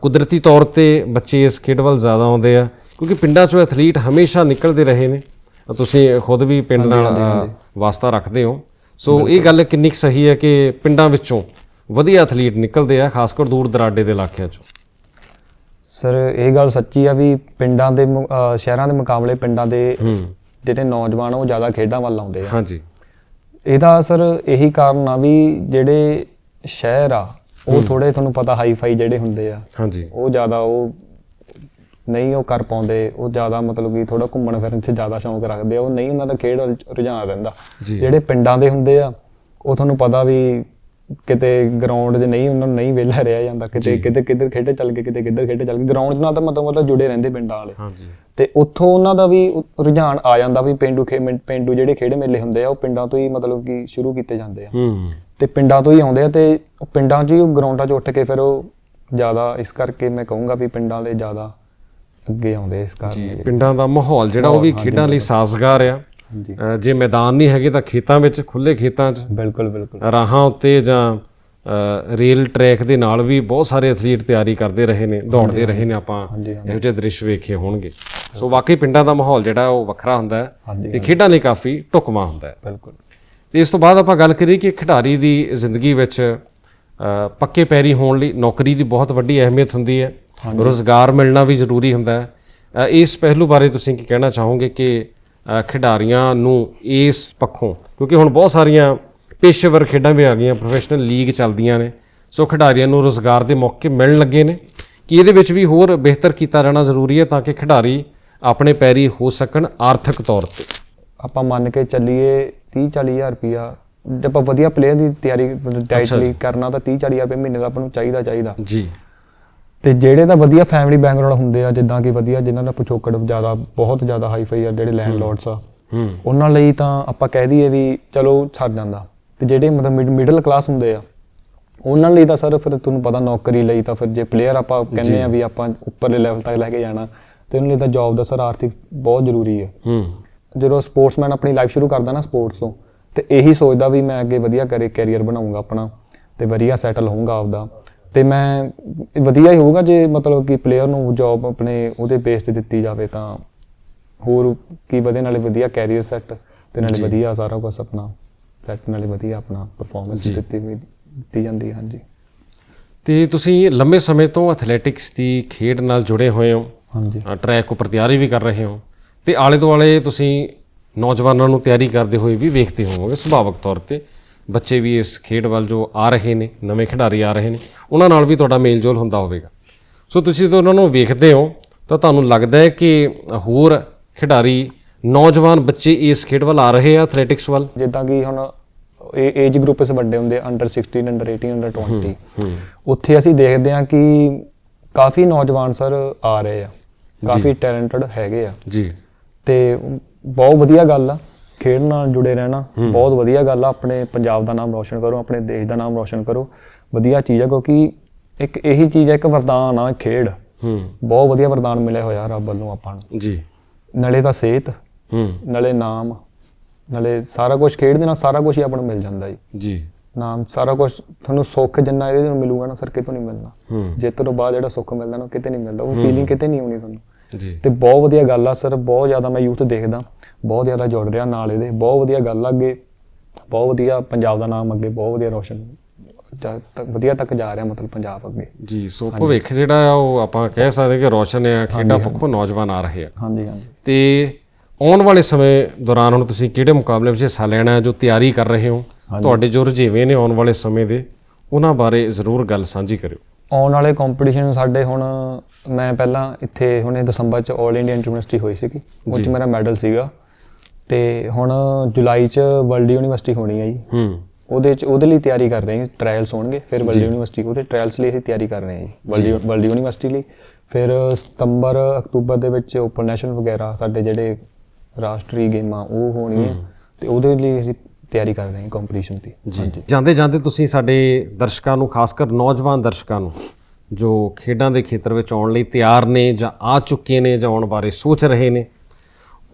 ਕੁਦਰਤੀ ਤੌਰ ਤੇ ਬੱਚੇ ਇਸ ਖੇਡ ਵੱਲ ਜ਼ਿਆਦਾ ਆਉਂਦੇ ਆ ਕਿਉਂਕਿ ਪਿੰਡਾਂ ਚੋਂ ਐਥਲੀਟ ਹਮੇਸ਼ਾ ਨਿਕਲਦੇ ਰਹੇ ਨੇ? ਤੁਸੀਂ ਖੁਦ ਵੀ ਪਿੰਡ ਨਾਲ ਵਾਸਤਾ ਰੱਖਦੇ ਹੋ। ਸੋ ਇਹ ਗੱਲ ਕਿੰਨੀ ਸਹੀ ਹੈ ਕਿ ਪਿੰਡਾਂ ਵਿੱਚੋਂ ਵਧੀਆ ਐਥਲੀਟ ਨਿਕਲਦੇ ਆ ਖਾਸ ਕਰ ਦੂਰ ਦਰਾਡੇ ਦੇ ਇਲਾਕਿਆਂ ਚੋਂ। ਸਰ ਇਹ ਗੱਲ ਸੱਚੀ ਆ ਵੀ ਪਿੰਡਾਂ ਦੇ ਸ਼ਹਿਰਾਂ ਦੇ ਮੁਕਾਬਲੇ ਪਿੰਡਾਂ ਦੇ ਜਿਹੜੇ ਨੌਜਵਾਨ ਉਹ ਜ਼ਿਆਦਾ ਖੇਡਾਂ ਵੱਲ ਆਉਂਦੇ ਆ। ਹਾਂਜੀ। ਇਹਦਾ ਸਰ ਇਹੀ ਕਾਰਨ ਆ ਵੀ ਜਿਹੜੇ ਸ਼ਹਿਰ ਆ ਉਹ ਥੋੜੇ ਤੁਹਾਨੂੰ ਪਤਾ ਹਾਈ ਫਾਈ ਜਿਹੜੇ ਹੁੰਦੇ ਆ ਹਾਂਜੀ। ਉਹ ਜ਼ਿਆਦਾ ਉਹ ਨਹੀਂ ਉਹ ਕਰ ਪਾਉਂਦੇ ਉਹ ਜ਼ਿਆਦਾ ਮਤਲਬ ਕਿ ਥੋੜਾ ਘੁੰਮਣ ਫਿਰਨ 'ਚ ਜ਼ਿਆਦਾ ਸ਼ੌਂਕ ਰੱਖਦੇ ਆ ਉਹ ਨਹੀਂ ਉਹਨਾਂ ਦਾ ਖੇਡ ਵੱਲ ਰੁਝਾਨ ਰਹਿੰਦਾ। ਜਿਹੜੇ ਪਿੰਡਾਂ ਦੇ ਹੁੰਦੇ ਆ ਉਹ ਤੁਹਾਨੂੰ ਪਤਾ ਵੀ ਕਿਤੇ ਗਰਾਊਂਡ 'ਚ ਨਹੀਂ ਉਹਨਾਂ ਨੂੰ ਨਹੀਂ ਵਿਹਲਾ ਰਿਹਾ ਜਾਂਦਾ ਕਿਤੇ ਕਿਤੇ ਕਿੱਧਰ ਖੇਡੇ ਚੱਲ ਗਏ ਕਿਤੇ ਕਿੱਧਰ ਖੇਡੇ ਚੱਲ ਗਏ। ਗਰਾਊਂਡ ਨਾਲ ਤਾਂ ਮਤਲਬ ਮਤਲਬ ਜੁੜੇ ਰਹਿੰਦੇ ਪਿੰਡਾਂ ਵਾਲੇ। ਹਾਂਜੀ। ਤੇ ਉੱਥੋਂ ਉਹਨਾਂ ਦਾ ਵੀ ਰੁਝਾਨ ਆ ਜਾਂਦਾ ਵੀ ਪਿੰਡੂ ਖੇ ਪਿੰਡੂ ਜਿਹੜੇ ਖੇਡ ਮੇਲੇ ਹੁੰਦੇ ਆ ਉਹ ਪਿੰਡਾਂ ਤੋਂ ਹੀ ਮਤਲਬ ਕਿ ਸ਼ੁਰੂ ਕੀਤੇ ਜਾਂਦੇ ਆ। ਹੂੰ। ਤੇ ਪਿੰਡਾਂ ਤੋਂ ਹੀ ਆਉਂਦੇ ਆ ਤੇ ਪਿੰਡਾਂ 'ਚ ਹੀ ਉਹ ਗਰਾਊਂਡਾਂ 'ਚ ਉੱਠ ਕੇ ਫਿਰ ਉਹ ਜ਼ਿਆਦਾ ਇਸ ਕਰਕੇ ਮੈਂ ਕਹੂੰਗਾ ਵੀ ਪਿੰਡਾਂ ਵਾਲੇ ਜ਼ਿਆਦਾ ਅੱਗੇ ਆਉਂਦੇ ਇਸ ਜੀ ਕਾਰਨ ਪਿੰਡਾਂ ਦਾ ਮਾਹੌਲ ਜਿਹੜਾ ਉਹ ਵੀ ਖੇਡਾਂ ਲਈ ਸਾਜ਼ਗਾਰ ਆ। ਹਾਂਜੀ। ਜੇ ਮੈਦਾਨ ਨਹੀਂ ਹੈਗੇ ਤਾਂ ਖੇਤਾਂ ਵਿੱਚ ਖੁੱਲੇ ਖੇਤਾਂ 'ਚ ਬਿਲਕੁਲ ਬਿਲਕੁਲ। ਰਾਹਾਂ ਉੱਤੇ ਜਾਂ ਰੇਲ ਟਰੈਕ ਦੇ ਨਾਲ ਵੀ ਬਹੁਤ ਸਾਰੇ ਐਥਲੀਟ ਤਿਆਰੀ ਕਰਦੇ ਰਹੇ ਨੇ ਦੌੜਦੇ ਰਹੇ ਨੇ ਆਪਾਂ। ਇਹੋ ਜਿਹੇ ਦ੍ਰਿਸ਼ ਵੇਖੇ ਹੋਣਗੇ। ਸੋ ਵਾਕਈ ਪਿੰਡਾਂ ਦਾ ਮਾਹੌਲ ਜਿਹੜਾ ਉਹ ਵੱਖਰਾ ਹੁੰਦਾ ਹੈ ਤੇ ਖੇਡਾਂ ਲਈ ਕਾਫੀ ਢੁਕਵਾਂ ਹੁੰਦਾ ਹੈ। ਬਿਲਕੁਲ। ਤੇ ਇਸ ਤੋਂ ਬਾਅਦ ਆਪਾਂ ਗੱਲ ਕਰੀਏ ਕਿ ਖਿਡਾਰੀ ਦੀ ਜ਼ਿੰਦਗੀ ਵਿੱਚ ਪੱਕੇ ਪੈਰੀ ਹੋਣ ਲਈ ਨੌਕਰੀ ਦੀ ਬਹੁਤ ਵੱਡੀ ਅਹਿਮੀਅਤ ਹੁੰਦੀ ਹੈ। ਰੋਜ਼ਗਾਰ ਮਿਲਣਾ ਵੀ ਜ਼ਰੂਰੀ ਹੁੰਦਾ ਹੈ। ਇਸ ਪਹਿਲੂ ਬਾਰੇ ਤੁਸੀਂ ਕੀ ਕਹਿਣਾ ਚਾਹੋਗੇ ਕਿ ਖਿਡਾਰੀਆਂ ਨੂੰ ਇਸ ਪੱਖੋਂ ਕਿਉਂਕਿ ਹੁਣ ਬਹੁਤ ਸਾਰੀਆਂ ਪੇਸ਼ੇਵਰ ਖੇਡਾਂ ਵੀ ਆ ਗਈਆਂ ਪ੍ਰੋਫੈਸ਼ਨਲ ਲੀਗ ਚੱਲਦੀਆਂ ਨੇ ਸੋ ਖਿਡਾਰੀਆਂ ਨੂੰ ਰੋਜ਼ਗਾਰ ਦੇ ਮੌਕੇ ਮਿਲਣ ਲੱਗੇ ਨੇ। ਕਿ ਇਹਦੇ ਵਿੱਚ ਵੀ ਹੋਰ ਬਿਹਤਰ ਕੀਤਾ ਜਾਣਾ ਜ਼ਰੂਰੀ ਹੈ ਤਾਂ ਕਿ ਖਿਡਾਰੀ ਆਪਣੇ ਪੈਰੀ ਹੋ ਸਕਣ ਆਰਥਿਕ ਤੌਰ ਤੇ? ਆਪਾਂ ਮੰਨ ਕੇ ਚੱਲੀਏ 30 40000 ਰੁਪਿਆ ਜੇ ਆਪਾਂ ਵਧੀਆ ਪਲੇਅਰ ਦੀ ਤਿਆਰੀ ਡਾਈਟ ਲਈ ਕਰਨਾ ਤਾਂ 30 40000 ਰੁਪਏ ਮਹੀਨੇ ਦਾ ਆਪਾਂ ਨੂੰ ਚਾਹੀਦਾ ਚਾਹੀਦਾ। ਜੀ। ਤੇ ਜਿਹੜੇ ਤਾਂ ਵਧੀਆ ਫੈਮਿਲੀ ਬੈਕਗ੍ਰਾਉਂਡ ਹੁੰਦੇ ਆ ਜਿੱਦਾਂ ਕਿ ਵਧੀਆ ਜਿਨ੍ਹਾਂ ਦਾ ਪਿਛੋਕੜ ਜ਼ਿਆਦਾ ਬਹੁਤ ਜ਼ਿਆਦਾ ਹਾਈ ਫਾਈ ਆ ਜਿਹੜੇ ਲੈਂਡਲੋਰਡਸ ਆ। ਹੂੰ। ਉਹਨਾਂ ਲਈ ਤਾਂ ਆਪਾਂ ਕਹਿ ਦਈਏ ਵੀ ਚਲੋ ਛੱਡ ਜਾਂਦਾ। ਤੇ ਜਿਹੜੇ ਮਤਲਬ ਮਿਡਲ ਕਲਾਸ ਹੁੰਦੇ ਆ ਉਹਨਾਂ ਲਈ ਤਾਂ ਸਰ ਫਿਰ ਤੁਹਾਨੂੰ ਪਤਾ ਨੌਕਰੀ ਲਈ ਤਾਂ ਫਿਰ ਜੇ ਪਲੇਅਰ ਆਪਾਂ ਕਹਿੰਦੇ ਆ ਵੀ ਆਪਾਂ ਉੱਪਰਲੇ ਲੈਵਲ ਤੱਕ ਲੈ ਕੇ ਜਾਣਾ ਤੇ ਉਹਨਾਂ ਲਈ ਤਾਂ ਜੌਬ ਦਾ ਸਰ ਆਰਥਿਕ ਬਹੁਤ ਜ਼ਰੂਰੀ ਹੈ ਹੂੰ। ਜਦੋਂ ਸਪੋਰਟਸਮੈਨ ਆਪਣੀ ਲਾਈਫ ਸ਼ੁਰੂ ਕਰਦਾ ਨਾ ਸਪੋਰਟਸ ਤੋਂ ਤੇ ਇਹੀ ਸੋਚਦਾ ਵੀ ਮੈਂ ਅੱਗੇ ਵਧੀਆ ਕਰੇ ਕੈਰੀਅਰ ਬਣਾਉਂਗਾ ਆਪਣਾ ਤੇ ਵਧੀਆ ਸੈਟਲ ਹੋਊਂਗਾ ਆਪਦਾ। ਤੇ ਮੈਂ ਵਧੀਆ ਹੀ ਹੋਊਗਾ ਜੇ ਮਤਲਬ ਕਿ ਪਲੇਅਰ ਨੂੰ ਜੌਬ ਆਪਣੇ ਉਹਦੇ ਬੇਸ ਤੇ ਦਿੱਤੀ ਜਾਵੇ ਤਾਂ ਹੋਰ ਕੀ ਵਧੇ ਨਾਲੇ ਵਧੀਆ ਕੈਰੀਅਰ ਸੈੱਟ ਤੇ ਨਾਲੇ ਵਧੀਆ ਸਾਰਾ ਕੁਝ ਆਪਣਾ ਸੈੱਟ ਨਾਲੇ ਵਧੀਆ ਆਪਣਾ ਪਰਫਾਰਮੈਂਸ ਦਿੱਤੀ ਹੋਈ ਦਿੱਤੀ ਜਾਂਦੀ ਹੈ ਹਾਂਜੀ। ਤੇ ਤੁਸੀਂ ਲੰਬੇ ਸਮੇਂ ਤੋਂ ਐਥਲੈਟਿਕਸ ਦੀ ਖੇਡ ਨਾਲ ਜੁੜੇ ਹੋਏ ਹੋ। ਹਾਂਜੀ। ਟਰੈਕ ਉੱਪਰ ਤਿਆਰੀ ਵੀ ਕਰ ਰਹੇ ਹੋ। ਤੇ ਆਲੇ ਦੁਆਲੇ ਤੁਸੀਂ ਨੌਜਵਾਨਾਂ ਨੂੰ ਤਿਆਰੀ ਕਰਦੇ ਹੋਏ ਵੀ ਵੇਖਦੇ ਹੋਵੋਗੇ ਸੁਭਾਵਕ ਤੌਰ ਤੇ। ਬੱਚੇ ਵੀ ਇਸ ਖੇਡ ਵੱਲ ਜੋ ਆ ਰਹੇ ਨੇ ਨਵੇਂ ਖਿਡਾਰੀ ਆ ਰਹੇ ਨੇ ਉਹਨਾਂ ਨਾਲ ਵੀ ਤੁਹਾਡਾ ਮੇਲਜੋਲ ਹੁੰਦਾ ਹੋਵੇਗਾ। ਸੋ ਤੁਸੀਂ ਜਦੋਂ ਉਹਨਾਂ ਨੂੰ ਵੇਖਦੇ ਹੋ ਤਾਂ ਤੁਹਾਨੂੰ ਲੱਗਦਾ ਹੈ ਕਿ ਹੋਰ ਖਿਡਾਰੀ ਨੌਜਵਾਨ ਬੱਚੇ ਇਸ ਖੇਡ ਵੱਲ ਆ ਰਹੇ ਆ ਐਥਲੈਟਿਕਸ ਵੱਲ? ਜਿੱਦਾਂ ਕਿ ਹੁਣ ਇਹ ਏਜ ਗਰੁੱਪ ਸ ਵੱਡੇ ਹੁੰਦੇ ਅੰਡਰ 16 ਅੰਡਰ 18 ਅੰਡਰ 20 ਉੱਥੇ ਅਸੀਂ ਦੇਖਦੇ ਹਾਂ ਕਿ ਕਾਫੀ ਨੌਜਵਾਨ ਸਰ ਆ ਰਹੇ ਆ। ਕਾਫੀ ਟੈਲੈਂਟਡ ਹੈਗੇ ਆ। ਜੀ। ਤੇ ਬਹੁਤ ਵਧੀਆ ਗੱਲ ਆ। ਖੇਡ ਨਾਲ ਜੁੜੇ ਰਹਿਣਾ ਬਹੁਤ ਵਧੀਆ ਗੱਲ ਆ। ਆਪਣੇ ਪੰਜਾਬ ਦਾ ਨਾਮ ਰੋਸ਼ਨ ਕਰੋ ਆਪਣੇ ਦੇਸ਼ ਦਾ ਨਾਮ ਰੋਸ਼ਨ ਕਰੋ। ਵਧੀਆ ਚੀਜ਼ ਆ ਕਿਉਂਕਿ ਇੱਕ ਇਹੀ ਚੀਜ਼ ਆ ਇੱਕ ਵਰਦਾਨ ਆ ਖੇਡ। ਹੂੰ। ਬਹੁਤ ਵਧੀਆ ਵਰਦਾਨ ਮਿਲਿਆ ਹੋਇਆ ਰੱਬ ਵੱਲੋਂ ਆਪਾਂ ਨੂੰ। ਜੀ। ਨਾਲੇ ਤਾਂ ਸਿਹਤ ਹੂੰ। ਨਾਲੇ ਨਾਮ ਨਾਲੇ ਸਾਰਾ ਕੁਝ ਖੇਡ ਦੇ ਨਾਲ ਸਾਰਾ ਕੁਝ ਹੀ ਆਪਾਂ ਨੂੰ ਮਿਲ ਜਾਂਦਾ ਜੀ। ਜੀ। ਨਾਮ ਸਾਰਾ ਕੁਝ ਤੁਹਾਨੂੰ ਸੁੱਖ ਜਿੰਨਾ ਇਹਦੇ ਨੂੰ ਮਿਲੂਗਾ ਨਾ ਸਰ ਕਿਤੋਂ ਨਹੀਂ ਮਿਲਣਾ। ਜਿੱਤ ਤੋਂ ਬਾਅਦ ਜਿਹੜਾ ਸੁੱਖ ਮਿਲਦਾ ਨਾ ਉਹ ਕਿਤੇ ਨਹੀਂ ਮਿਲਦਾ। ਉਹ ਫੀਲਿੰਗ ਕਿਤੇ ਨਹੀਂ ਆਉਣੀ ਤੁਹਾਨੂੰ। ਜੀ। ਤੇ ਬਹੁਤ ਵਧੀਆ ਗੱਲ ਆ ਸਰ ਬਹੁਤ ਜ਼ਿਆਦਾ ਮੈਂ ਯੂਥ ਦੇਖਦਾ ਬਹੁਤ ਜ਼ਿਆਦਾ ਜੁੜ ਰਿਹਾ ਨਾਲ ਇਹਦੇ ਬਹੁਤ ਵਧੀਆ ਗੱਲ ਆ ਅੱਗੇ ਬਹੁਤ ਵਧੀਆ ਪੰਜਾਬ ਦਾ ਨਾਮ ਅੱਗੇ ਬਹੁਤ ਵਧੀਆ ਰੋਸ਼ਨ ਤੱਕ ਵਧੀਆ ਤੱਕ ਜਾ ਰਿਹਾ ਮਤਲਬ ਪੰਜਾਬ ਅੱਗੇ। ਜੀ ਸੋ ਭਵਿੱਖ ਜਿਹੜਾ ਆ ਉਹ ਆਪਾਂ ਕਹਿ ਸਕਦੇ ਕਿ ਰੋਸ਼ਨ ਹੈ ਖੇਡਾਂ ਪੱਖੋਂ ਨੌਜਵਾਨ ਆ ਰਹੇ ਆ। ਹਾਂਜੀ ਹਾਂਜੀ। ਤੇ ਆਉਣ ਵਾਲੇ ਸਮੇਂ ਦੌਰਾਨ ਹੁਣ ਤੁਸੀਂ ਕਿਹੜੇ ਮੁਕਾਬਲੇ ਵਿੱਚ ਹਿੱਸਾ ਲੈਣਾ ਹੈ ਜੋ ਤਿਆਰੀ ਕਰ ਰਹੇ ਹੋ ਤੁਹਾਡੇ ਜੋ ਰੁਝੇਵੇਂ ਨੇ ਆਉਣ ਵਾਲੇ ਸਮੇਂ ਦੇ ਉਹਨਾਂ ਬਾਰੇ ਜ਼ਰੂਰ ਗੱਲ ਸਾਂਝੀ ਕਰਿਓ। ਆਉਣ ਵਾਲੇ ਕੰਪੀਟੀਸ਼ਨ ਸਾਡੇ ਹੁਣ ਮੈਂ ਪਹਿਲਾਂ ਇੱਥੇ ਹੁਣੇ ਦਸੰਬਰ ਚ 올 ਇੰਡੀਆ ਯੂਨੀਵਰਸਿਟੀ ਹੋਈ ਸੀਗੀ ਉਹ ਚ ਮੇਰਾ ਮੈਡਲ ਸੀਗਾ। ਤੇ ਹੁਣ ਜੁਲਾਈ ਚ ਵਰਲਡ ਯੂਨੀਵਰਸਿਟੀ ਹੋਣੀ ਹੈ ਜੀ। ਹੂੰ। ਉਹਦੇ ਚ ਉਹਦੇ ਲਈ ਤਿਆਰੀ ਕਰ ਰਹੇ ਹਾਂ ਟ੍ਰਾਇਲਸ ਹੋਣਗੇ ਫਿਰ ਵਰਲਡ ਯੂਨੀਵਰਸਿਟੀ ਉਹਦੇ ਟ੍ਰਾਇਲਸ ਲਈ ਅਸੀਂ ਤਿਆਰੀ ਕਰ ਰਹੇ ਹਾਂ ਜੀ। ਵਰਲਡ ਵਰਲਡ ਯੂਨੀਵਰਸਿਟੀ ਲਈ। ਫਿਰ ਸਤੰਬਰ ਅਕਤੂਬਰ ਦੇ ਵਿੱਚ ਓਪਨ ਨੈਸ਼ਨਲ ਵਗੈਰਾ ਸਾਡੇ ਜਿਹੜੇ ਰਾਸ਼ਟਰੀ ਗੇਮਾਂ ਉਹ ਹੋਣੀਆਂ। ਤੇ ਉਹਦੇ ਲਈ ਅਸੀਂ ਤਿਆਰੀ ਕਰ ਰਹੇ ਹਾਂ ਕੰਪੀਟੀਸ਼ਨ ਦੀ। ਜੀ। ਜਾਂਦੇ ਜਾਂਦੇ ਤੁਸੀਂ ਸਾਡੇ ਦਰਸ਼ਕਾਂ ਨੂੰ ਖਾਸ ਕਰ ਨੌਜਵਾਨ ਦਰਸ਼ਕਾਂ ਨੂੰ ਜੋ ਖੇਡਾਂ ਦੇ ਖੇਤਰ ਵਿੱਚ ਆਉਣ ਲਈ ਤਿਆਰ ਨੇ ਜਾਂ ਆ ਚੁੱਕੇ ਨੇ ਜਾਂ ਆਉਣ ਬਾਰੇ ਸੋਚ ਰਹੇ ਨੇ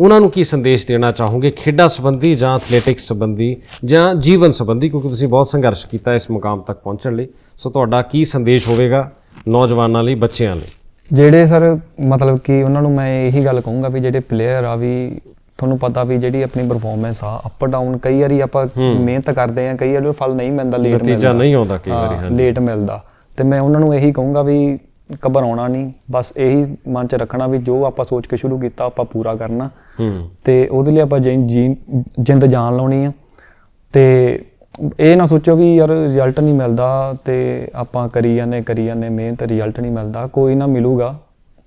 ਉਹਨਾਂ ਨੂੰ ਕੀ ਸੰਦੇਸ਼ ਦੇਣਾ ਚਾਹੋਗੇ? ਖੇਡਾਂ ਸੰਬੰਧੀ ਜਾਂ ਐਥਲੈਟਿਕਸ ਸੰਬੰਧੀ ਜਾਂ ਜੀਵਨ ਸੰਬੰਧੀ? ਕਿਉਂਕਿ ਤੁਸੀਂ ਬਹੁਤ ਸੰਘਰਸ਼ ਕੀਤਾ ਇਸ ਮੁਕਾਮ ਤੱਕ ਪਹੁੰਚਣ ਲਈ। ਸੋ ਤੁਹਾਡਾ ਕੀ ਸੰਦੇਸ਼ ਹੋਵੇਗਾ ਨੌਜਵਾਨਾਂ ਲਈ ਬੱਚਿਆਂ ਲਈ? ਜਿਹੜੇ ਸਰ ਮਤਲਬ ਕਿ ਉਹਨਾਂ ਨੂੰ ਮੈਂ ਇਹੀ ਗੱਲ ਕਹੂੰਗਾ ਵੀ ਜਿਹੜੇ ਪਲੇਅਰ ਆ ਵੀ ਤੁਹਾਨੂੰ ਪਤਾ ਵੀ ਜਿਹੜੀ ਆਪਣੀ ਪਰਫਾਰਮੈਂਸ ਆ ਅਪ ਡਾਊਨ ਕਈ ਵਾਰੀ ਆਪਾਂ ਮਿਹਨਤ ਕਰਦੇ ਆ ਕਈ ਵਾਰੀ ਫਲ ਨਹੀਂ ਮਿਲਦਾ ਲੇਟ ਨਤੀਜਾ ਨਹੀਂ ਆਉਂਦਾ ਕਈ ਵਾਰੀ ਹਾਂ ਲੇਟ ਮਿਲਦਾ। ਤੇ ਮੈਂ ਉਹਨਾਂ ਨੂੰ ਇਹੀ ਕਹੂੰਗਾ ਵੀ ਘਬਰਾਉਣਾ ਨਹੀਂ ਬਸ ਇਹੀ ਮਨ 'ਚ ਰੱਖਣਾ ਵੀ ਜੋ ਆਪਾਂ ਸੋਚ ਕੇ ਸ਼ੁਰੂ ਕੀਤਾ ਆਪਾਂ ਪੂਰਾ ਕਰਨਾ। ਤੇ ਉਹਦੇ ਲਈ ਆਪਾਂ ਜਿੰਦ ਜਾਨ ਲਾਉਣੀ ਆ। ਤੇ ਇਹ ਨਾ ਸੋਚੋ ਵੀ ਯਾਰ ਰਿਜ਼ਲਟ ਨਹੀਂ ਮਿਲਦਾ ਤੇ ਆਪਾਂ ਕਰੀ ਜਾਂਦੇ ਕਰੀ ਜਾਂਦੇ ਮਿਹਨਤ ਰਿਜ਼ਲਟ ਨਹੀਂ ਮਿਲਦਾ। ਕੋਈ ਨਾ ਮਿਲੂਗਾ।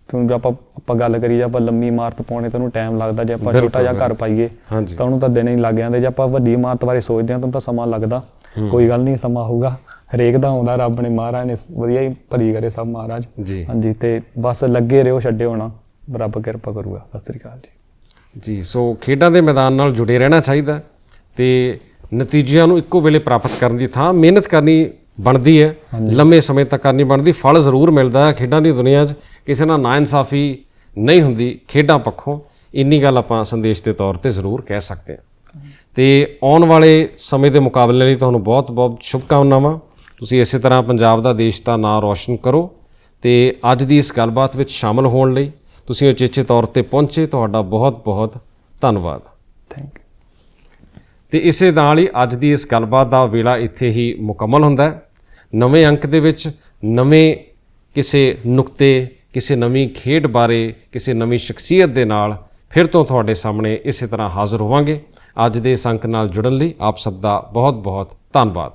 ਤੁਹਾਨੂੰ ਜੇ ਆਪਾਂ ਆਪਾਂ ਗੱਲ ਕਰੀ ਜੇ ਆਪਾਂ ਲੰਮੀ ਇਮਾਰਤ ਪਾਉਣੇ ਤਾਂ ਉਹਨੂੰ ਟਾਈਮ ਲੱਗਦਾ ਜੇ ਆਪਾਂ ਛੋਟਾ ਜਿਹਾ ਘਰ ਪਾਈਏ ਤਾਂ ਉਹਨੂੰ ਤਾਂ ਦਿਨ ਹੀ ਲੱਗ ਜਾਂਦੇ। ਜੇ ਆਪਾਂ ਵੱਡੀ ਇਮਾਰਤ ਬਾਰੇ ਸੋਚਦੇ ਹਾਂ ਤਾਂ ਤਾਂ ਸਮਾਂ ਲੱਗਦਾ। ਕੋਈ ਗੱਲ ਨਹੀਂ ਸਮਾਂ ਹੋਊਗਾ। ਹਰੇਕ ਦਾ ਆਉਂਦਾ ਰੱਬ ਨੇ ਮਹਾਰਾਜ ਨੇ ਵਧੀਆ ਹੀ ਭਲੀ ਕਰੇ ਸਭ ਮਹਾਰਾਜ। ਜੀ। ਹਾਂਜੀ ਤੇ ਬਸ ਲੱਗੇ ਰਹੋ ਛੱਡਿਓ ਨਾ। ਰੱਬ ਕਿਰਪਾ ਕਰੂਗਾ। ਸਤਿ ਸ੍ਰੀ ਅਕਾਲ ਜੀ। ਜੀ ਸੋ ਖੇਡਾਂ ਦੇ ਮੈਦਾਨ ਨਾਲ ਜੁੜੇ ਰਹਿਣਾ ਚਾਹੀਦਾ ਤੇ ਨਤੀਜਿਆਂ ਨੂੰ ਇੱਕੋ ਵੇਲੇ ਪ੍ਰਾਪਤ ਕਰਨ ਦੀ ਥਾਂ ਮਿਹਨਤ ਕਰਨੀ ਬਣਦੀ ਹੈ। ਲੰਮੇ ਸਮੇਂ ਤੱਕ ਕਰਨੀ ਬਣਦੀ। ਫਲ ਜ਼ਰੂਰ ਮਿਲਦਾ ਹੈ ਖੇਡਾਂ ਦੀ ਦੁਨੀਆ 'ਚ। ਕਿਸੇ ਨਾਲ ਨਾਇਨਸਾਫੀ ਨਹੀਂ ਹੁੰਦੀ। ਖੇਡਾਂ ਪੱਖੋਂ ਇੰਨੀ ਗੱਲ ਆਪਾਂ ਸੰਦੇਸ਼ ਦੇ ਤੌਰ ਤੇ ਜ਼ਰੂਰ ਕਹਿ ਸਕਦੇ ਹਾਂ। ਤੇ ਆਉਣ ਵਾਲੇ ਸਮੇਂ ਦੇ ਮੁਕਾਬਲੇ ਲਈ ਤੁਹਾਨੂੰ ਬਹੁਤ-ਬਹੁਤ ਸ਼ੁਭਕਾਮਨਾਵਾਂ। ਤੁਸੀਂ ਇਸੇ ਤਰ੍ਹਾਂ ਪੰਜਾਬ ਦਾ ਦੇਸ਼ ਦਾ ਨਾਂ ਰੌਸ਼ਨ ਕਰੋ ਤੇ ਅੱਜ ਦੀ ਇਸ ਗੱਲਬਾਤ ਵਿੱਚ ਸ਼ਾਮਲ ਹੋਣ ਲਈ ਤੁਸੀਂ ਉਚੇਚੇ ਤੌਰ ਤੇ ਪਹੁੰਚੇ। ਤੁਹਾਡਾ ਬਹੁਤ-ਬਹੁਤ ਧੰਨਵਾਦ। ਥੈਂਕ ਯੂ ਤੇ ਇਸੇ ਨਾਲ ਹੀ ਅੱਜ ਦੀ ਇਸ ਗੱਲਬਾਤ ਦਾ ਵੇਲਾ ਇੱਥੇ ਹੀ ਮੁਕੰਮਲ ਹੁੰਦਾ ਹੈ। ਨਵੇਂ ਅੰਕ ਦੇ ਵਿੱਚ, ਨਵੇਂ ਕਿਸੇ ਨੁਕਤੇ, ਕਿਸੇ ਨਵੀਂ ਖੇਡ ਬਾਰੇ, ਕਿਸੇ ਨਵੀਂ ਸ਼ਖਸੀਅਤ ਦੇ ਨਾਲ ਫਿਰ ਤੋਂ ਤੁਹਾਡੇ ਸਾਹਮਣੇ ਇਸੇ ਤਰ੍ਹਾਂ ਹਾਜ਼ਰ ਹੋਵਾਂਗੇ। ਅੱਜ ਦੇ ਇਸ ਅੰਕ ਨਾਲ ਜੁੜਨ ਲਈ ਆਪ ਸਭ ਦਾ ਬਹੁਤ-ਬਹੁਤ ਧੰਨਵਾਦ।